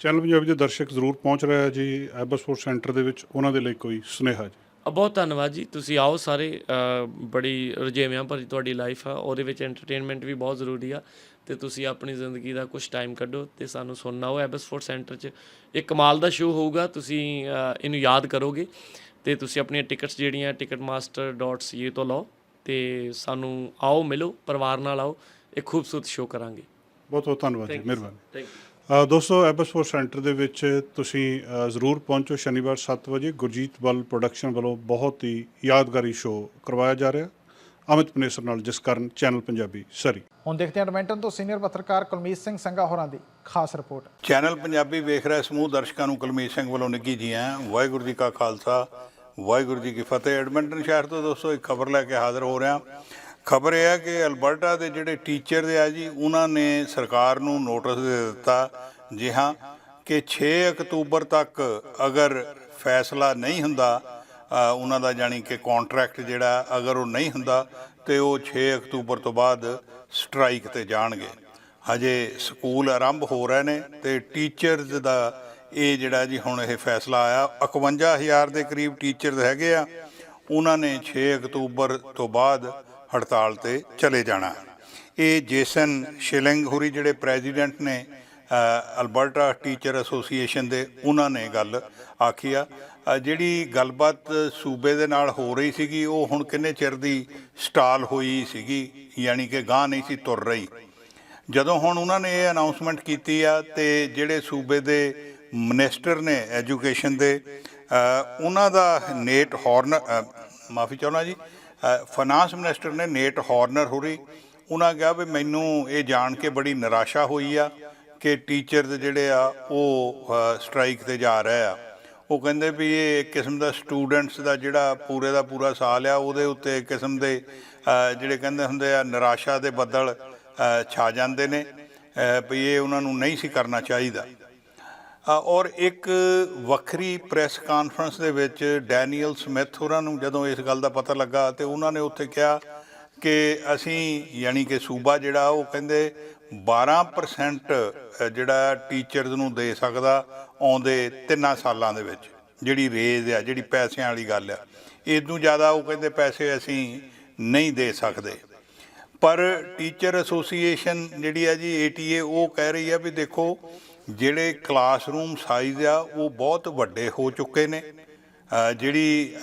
ਚੈਨਲ ਪੰਜਾਬੀ ਦੇ ਦਰਸ਼ਕ ਜ਼ਰੂਰ ਪਹੁੰਚ ਰਹੇ ਆ ਜੀ ਐਬਾ ਸਪੋਰਟ ਸੈਂਟਰ ਦੇ ਵਿੱਚ ਉਹਨਾਂ ਦੇ ਲਈ ਕੋਈ ਸੁਨੇਹਾ ਜੀ। ਬਹੁਤ ਧੰਨਵਾਦ ਜੀ ਤੁਸੀਂ ਆਓ ਸਾਰੇ ਬੜੀ ਰਜੇਵਿਆਂ ਭਰੀ ਤੁਹਾਡੀ ਲਾਈਫ ਆ ਉਹਦੇ ਵਿੱਚ ਐਂਟਰਟੇਨਮੈਂਟ ਵੀ ਬਹੁਤ ਜ਼ਰੂਰੀ ਆ ਤੇ ਤੁਸੀਂ ਆਪਣੀ ਜ਼ਿੰਦਗੀ ਦਾ ਕੁਝ ਟਾਈਮ ਕੱਢੋ ਤੇ ਸਾਨੂੰ ਸੁਣਨਾ ਹੋ ਐਬਸ ਸਪੋਰਟ ਸੈਂਟਰ 'ਚ ਇੱਕ ਕਮਾਲ ਦਾ ਸ਼ੋਅ ਹੋਊਗਾ ਤੁਸੀਂ ਇਹਨੂੰ ਯਾਦ ਕਰੋਗੇ ਤੇ ਤੁਸੀਂ ਆਪਣੀਆਂ ਟਿਕਟਸ ਜਿਹੜੀਆਂ ticketmaster.ca ਤੋਂ ਲਓ ਤੇ ਸਾਨੂੰ ਆਓ ਮਿਲੋ ਪਰਿਵਾਰ ਨਾਲ ਆਓ ਇੱਕ ਖੂਬਸੂਰਤ ਸ਼ੋਅ ਕਰਾਂਗੇ। ਬਹੁਤ ਬਹੁਤ ਧੰਨਵਾਦ ਜੀ ਮਿਹਰਬਾਨੀ। ਥੈਂਕ ਯੂ ਦੋਸਤੋ ਐਬਾ ਸਪੋਰਟ ਸੈਂਟਰ ਦੇ ਵਿੱਚ ਤੁਸੀਂ ਜ਼ਰੂਰ ਪਹੁੰਚੋ। ਸ਼ਨੀਵਾਰ 7 ਵਜੇ ਗੁਰਜੀਤ ਬਲ ਪ੍ਰੋਡਕਸ਼ਨ ਵੱਲੋਂ ਬਹੁਤ ਹੀ ਯਾਦਗਾਰੀ ਸ਼ੋਅ ਕਰਵਾਇਆ ਜਾ ਰਿਹਾ। ਅਮਿਤ ਪਨੇਸਰ ਨਾਲ ਜਿਸ ਕਾਰਨ ਚੈਨਲ ਪੰਜਾਬੀ ਸਰੀ। ਹੁਣ ਦੇਖਦੇ ਹਾਂ ਐਡਮਿੰਟਨ ਤੋਂ ਸੀਨੀਅਰ ਪੱਤਰਕਾਰ ਕੁਲਮੀਤ ਸਿੰਘ ਸੰਘਾ ਹੋਰਾਂ ਦੀ ਖਾਸ ਰਿਪੋਰਟ। ਚੈਨਲ ਪੰਜਾਬੀ ਵੇਖ ਰਹੇ ਸਮੂਹ ਦਰਸ਼ਕਾਂ ਨੂੰ ਕੁਲਮੀਤ ਸਿੰਘ ਵੱਲੋਂ ਨਿੱਘੀ ਜੀ ਆਇਆਂ ਵਾਹਿਗੁਰੂ ਜੀ ਕਾ ਖਾਲਸਾ ਵਾਹਿਗੁਰੂ ਜੀ ਕੀ ਫਤਿਹ। ਐਡਮਿੰਟਨ ਸ਼ਹਿਰ ਤੋਂ ਦੋਸਤੋ ਇੱਕ ਖਬਰ ਲੈ ਕੇ ਹਾਜ਼ਰ ਹੋ ਰਿਹਾ। ਖਬਰ ਇਹ ਹੈ ਕਿ ਅਲਬਰਟਾ ਦੇ ਜਿਹੜੇ ਟੀਚਰ ਦੇ ਆ ਜੀ, ਉਹਨਾਂ ਨੇ ਸਰਕਾਰ ਨੂੰ ਨੋਟਿਸ ਦੇ ਦਿੱਤਾ ਜੀ ਹਾਂ ਕਿ 6 ਅਕਤੂਬਰ ਤੱਕ ਅਗਰ ਫੈਸਲਾ ਨਹੀਂ ਹੁੰਦਾ ਉਹਨਾਂ ਦਾ ਜਾਨੀ ਕਿ ਕੰਟਰੈਕਟ ਜਿਹੜਾ, ਅਗਰ ਉਹ ਨਹੀਂ ਹੁੰਦਾ, ਤੇ ਉਹ 6 ਅਕਤੂਬਰ ਤੋਂ ਬਾਅਦ ਸਟ੍ਰਾਈਕ ਤੇ ਜਾਣਗੇ। ਹਜੇ ਸਕੂਲ ਆਰੰਭ ਹੋ ਰਹੇ ਨੇ ਤੇ ਟੀਚਰਜ਼ ਦਾ ਇਹ ਜਿਹੜਾ ਜੀ ਹੁਣ ਇਹ ਫੈਸਲਾ ਆਇਆ 51000 ਦੇ ਕਰੀਬ ਟੀਚਰਸ ਹੈਗੇ ਆ, ਉਹਨਾਂ ਨੇ 6 ਅਕਤੂਬਰ ਤੋਂ ਬਾਅਦ ਹੜਤਾਲ ਤੇ ਚਲੇ ਜਾਣਾ। ਇਹ ਜੇਸਨ ਸ਼ਿਲਿੰਗ ਹੋਰੀ ਜਿਹੜੇ ਪ੍ਰੈਜ਼ੀਡੈਂਟ ਨੇ ਅਲਬਰਟਾ ਟੀਚਰ ਐਸੋਸੀਏਸ਼ਨ ਦੇ, ਉਹਨਾਂ ਨੇ ਗੱਲ ਆਖੀ ਆ। ਜਿਹੜੀ ਗੱਲਬਾਤ ਸੂਬੇ ਦੇ ਨਾਲ ਹੋ ਰਹੀ ਸੀਗੀ, ਉਹ ਹੁਣ ਕਿੰਨੇ ਚਿਰ ਦੀ ਸਟਾਲ ਹੋਈ ਸੀਗੀ, ਯਾਨੀ ਕਿ ਗਾਂ ਨਹੀਂ ਸੀ ਤੁਰ ਰਹੀ। ਜਦੋਂ ਹੁਣ ਉਹਨਾਂ ਨੇ ਇਹ ਅਨਾਉਂਸਮੈਂਟ ਕੀਤੀ ਆ ਤੇ ਜਿਹੜੇ ਸੂਬੇ ਦੇ ਮਿਨਿਸਟਰ ਨੇ ਐਜੂਕੇਸ਼ਨ ਦੇ ਉਹਨਾਂ ਦਾ ਨੇਟ ਹਾਰਨਰ ਮਾਫੀ ਚਾਹੁੰਦਾ ਜੀ ਫਾਈਨਾਂਸ ਮਿਨਿਸਟਰ ਨੇ ਨੇਟ ਹਾਰਨਰ ਹੋਰੀ, ਉਹਨਾਂ ਕਿਹਾ ਵੀ ਮੈਨੂੰ ਇਹ ਜਾਣ ਕੇ ਬੜੀ ਨਿਰਾਸ਼ਾ ਹੋਈ ਆ ਕਿ ਟੀਚਰਸ ਜਿਹੜੇ ਆ, ਉਹ ਸਟ੍ਰਾਈਕ ਤੇ ਜਾ ਰਹੇ ਆ। ਉਹ ਕਹਿੰਦੇ ਵੀ ਇਹ ਇੱਕ ਕਿਸਮ ਦਾ ਸਟੂਡੈਂਟਸ ਦਾ ਜਿਹੜਾ ਪੂਰੇ ਦਾ ਪੂਰਾ ਸਾਲ ਆ, ਉਹਦੇ ਉੱਤੇ ਕਿਸਮ ਦੇ ਜਿਹੜੇ ਕਹਿੰਦੇ ਹੁੰਦੇ ਆ, ਨਿਰਾਸ਼ਾ ਦੇ ਬੱਦਲ ਛਾ ਜਾਂਦੇ ਨੇ ਵੀ ਇਹ ਉਹਨਾਂ ਨੂੰ ਨਹੀਂ ਸੀ ਕਰਨਾ ਚਾਹੀਦਾ। ਔਰ ਇੱਕ ਵੱਖਰੀ ਪ੍ਰੈਸ ਕਾਨਫਰੰਸ ਦੇ ਵਿੱਚ ਡੈਨੀਅਲ ਸਮਿਥ ਹੋਰਾਂ ਨੂੰ ਜਦੋਂ ਇਸ ਗੱਲ ਦਾ ਪਤਾ ਲੱਗਾ ਤੇ ਉਹਨਾਂ ਨੇ ਉੱਥੇ ਕਿਹਾ ਕਿ ਅਸੀਂ ਯਾਨੀ ਕਿ ਸੂਬਾ ਜਿਹੜਾ ਉਹ ਕਹਿੰਦੇ 12% ਜਿਹੜਾ ਟੀਚਰਸ ਨੂੰ ਦੇ ਸਕਦਾ ਆਉਂਦੇ ਤਿੰਨਾਂ ਸਾਲਾਂ ਦੇ ਵਿੱਚ, ਜਿਹੜੀ ਰੇਜ਼ ਆ, ਜਿਹੜੀ ਪੈਸਿਆਂ ਵਾਲੀ ਗੱਲ ਆ। ਇਦੋਂ ਜ਼ਿਆਦਾ ਉਹ ਕਹਿੰਦੇ ਪੈਸੇ ਅਸੀਂ ਨਹੀਂ ਦੇ ਸਕਦੇ। ਪਰ ਟੀਚਰ ਐਸੋਸੀਏਸ਼ਨ ਜਿਹੜੀ ਆ ਜੀ ਏਟੀਏ ਉਹ ਕਹਿ ਰਹੀ ਆ ਵੀ ਦੇਖੋ ਜਿਹੜੇ ਕਲਾਸਰੂਮ ਸਾਈਜ਼ ਆ ਉਹ ਬਹੁਤ ਵੱਡੇ ਹੋ ਚੁੱਕੇ ਨੇ। ਜਿਹੜੀ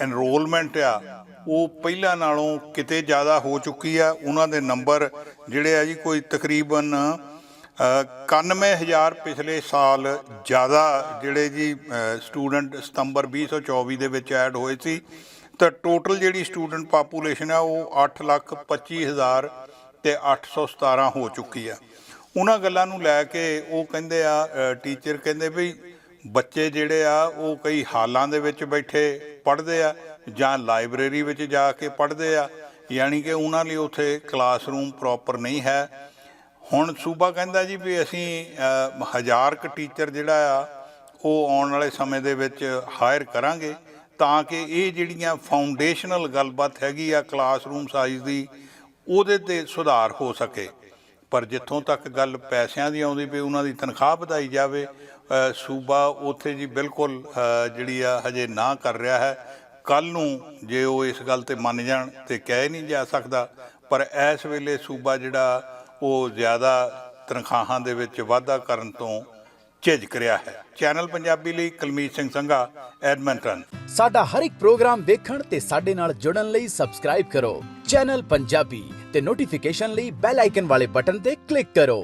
ਐਨਰੋਲਮੈਂਟ ਆ ਉਹ ਪਹਿਲਾਂ ਨਾਲੋਂ ਕਿਤੇ ਜ਼ਿਆਦਾ ਹੋ ਚੁੱਕੀ ਆ। ਉਹਨਾਂ ਦੇ ਨੰਬਰ ਜਿਹੜੇ ਆ ਜੀ ਕੋਈ ਤਕਰੀਬਨ ਅ, 91000 ਪਿਛਲੇ ਸਾਲ ਜ਼ਿਆਦਾ ਜਿਹੜੇ ਜੀ ਸਟੂਡੈਂਟ ਸਤੰਬਰ 2024 ਦੇ ਵਿੱਚ ਐਡ ਹੋਏ ਸੀ। ਤਾਂ ਟੋਟਲ ਜਿਹੜੀ ਸਟੂਡੈਂਟ ਪਾਪੂਲੇਸ਼ਨ ਆ ਉਹ 825000 ਤੇ 817 ਹੋ ਚੁੱਕੀ ਆ। ਉਹਨਾਂ ਗੱਲਾਂ ਨੂੰ ਲੈ ਕੇ ਉਹ ਕਹਿੰਦੇ ਆ ਟੀਚਰ ਕਹਿੰਦੇ ਵੀ ਬੱਚੇ ਜਿਹੜੇ ਆ, ਉਹ ਕਈ ਹਾਲਾਂ ਦੇ ਵਿੱਚ ਬੈਠੇ ਪੜ੍ਹਦੇ ਆ ਜਾਂ ਲਾਇਬ੍ਰੇਰੀ ਵਿੱਚ ਜਾ ਕੇ ਪੜ੍ਹਦੇ ਆ। ਯਾਨੀ ਕਿ ਉਹਨਾਂ ਲਈ ਉੱਥੇ ਕਲਾਸਰੂਮ ਪ੍ਰੋਪਰ ਨਹੀਂ ਹੈ। ਹੁਣ ਸੂਬਾ ਕਹਿੰਦਾ ਜੀ ਵੀ ਅਸੀਂ ਹਜ਼ਾਰ ਕ ਟੀਚਰ ਜਿਹੜਾ ਆ, ਉਹ ਆਉਣ ਵਾਲੇ ਸਮੇਂ ਦੇ ਵਿੱਚ ਹਾਇਰ ਕਰਾਂਗੇ ਤਾਂ ਕਿ ਇਹ ਜਿਹੜੀਆਂ ਫਾਊਂਡੇਸ਼ਨਲ ਗੱਲਬਾਤ ਹੈਗੀ ਆ ਕਲਾਸਰੂਮ ਸਾਈਜ਼ ਦੀ, ਉਹਦੇ ਤੇ ਸੁਧਾਰ ਹੋ ਸਕੇ। ਪਰ ਜਿੱਥੋਂ ਤੱਕ ਗੱਲ ਪੈਸਿਆਂ ਦੀ ਆਉਂਦੀ ਪਈ, ਉਹਨਾਂ ਦੀ ਤਨਖਾਹ ਵਧਾਈ ਜਾਵੇ ਸੂਬਾ ਉੱਥੇ ਜੀ ਬਿਲਕੁਲ ਜਿਹੜੀ ਆ ਹਜੇ ਨਾ ਕਰ ਰਿਹਾ ਹੈ। ਕੱਲ ਨੂੰ ਜੇ ਉਹ ਇਸ ਗੱਲ ਤੇ ਮੰਨ ਜਾਣ ਤੇ ਕਹਿ ਨਹੀਂ ਜਾ ਸਕਦਾ, ਪਰ ਇਸ ਵੇਲੇ ਸੂਬਾ ਜਿਹੜਾ ਉਹ ਜ਼ਿਆਦਾ ਤਨਖਾਹਾਂ ਦੇ ਵਿੱਚ ਵਾਧਾ ਕਰਨ ਤੋਂ ਝਿਜਕ ਰਿਹਾ ਹੈ। ਚੈਨਲ ਪੰਜਾਬੀ ਲਈ ਕੁਲਮੀਤ ਸਿੰਘ ਸੰਘਾ ਐਡਮਿੰਟਨ ਸਾਡਾ ਹਰ ਇੱਕ ਪ੍ਰੋਗਰਾਮ ਦੇਖਣ ਤੇ ਸਾਡੇ ਨਾਲ ਜੁੜਨ ਲਈ ਸਬਸਕ੍ਰਾਈਬ ਕਰੋ। ਚੈਨਲ ਪੰਜਾਬੀ ਤੇ ਨੋਟੀਫਿਕੇਸ਼ਨ ਲਈ ਬੈਲ ਆਈਕਨ ਵਾਲੇ ਬਟਨ ਤੇ ਕਲਿੱਕ ਕਰੋ।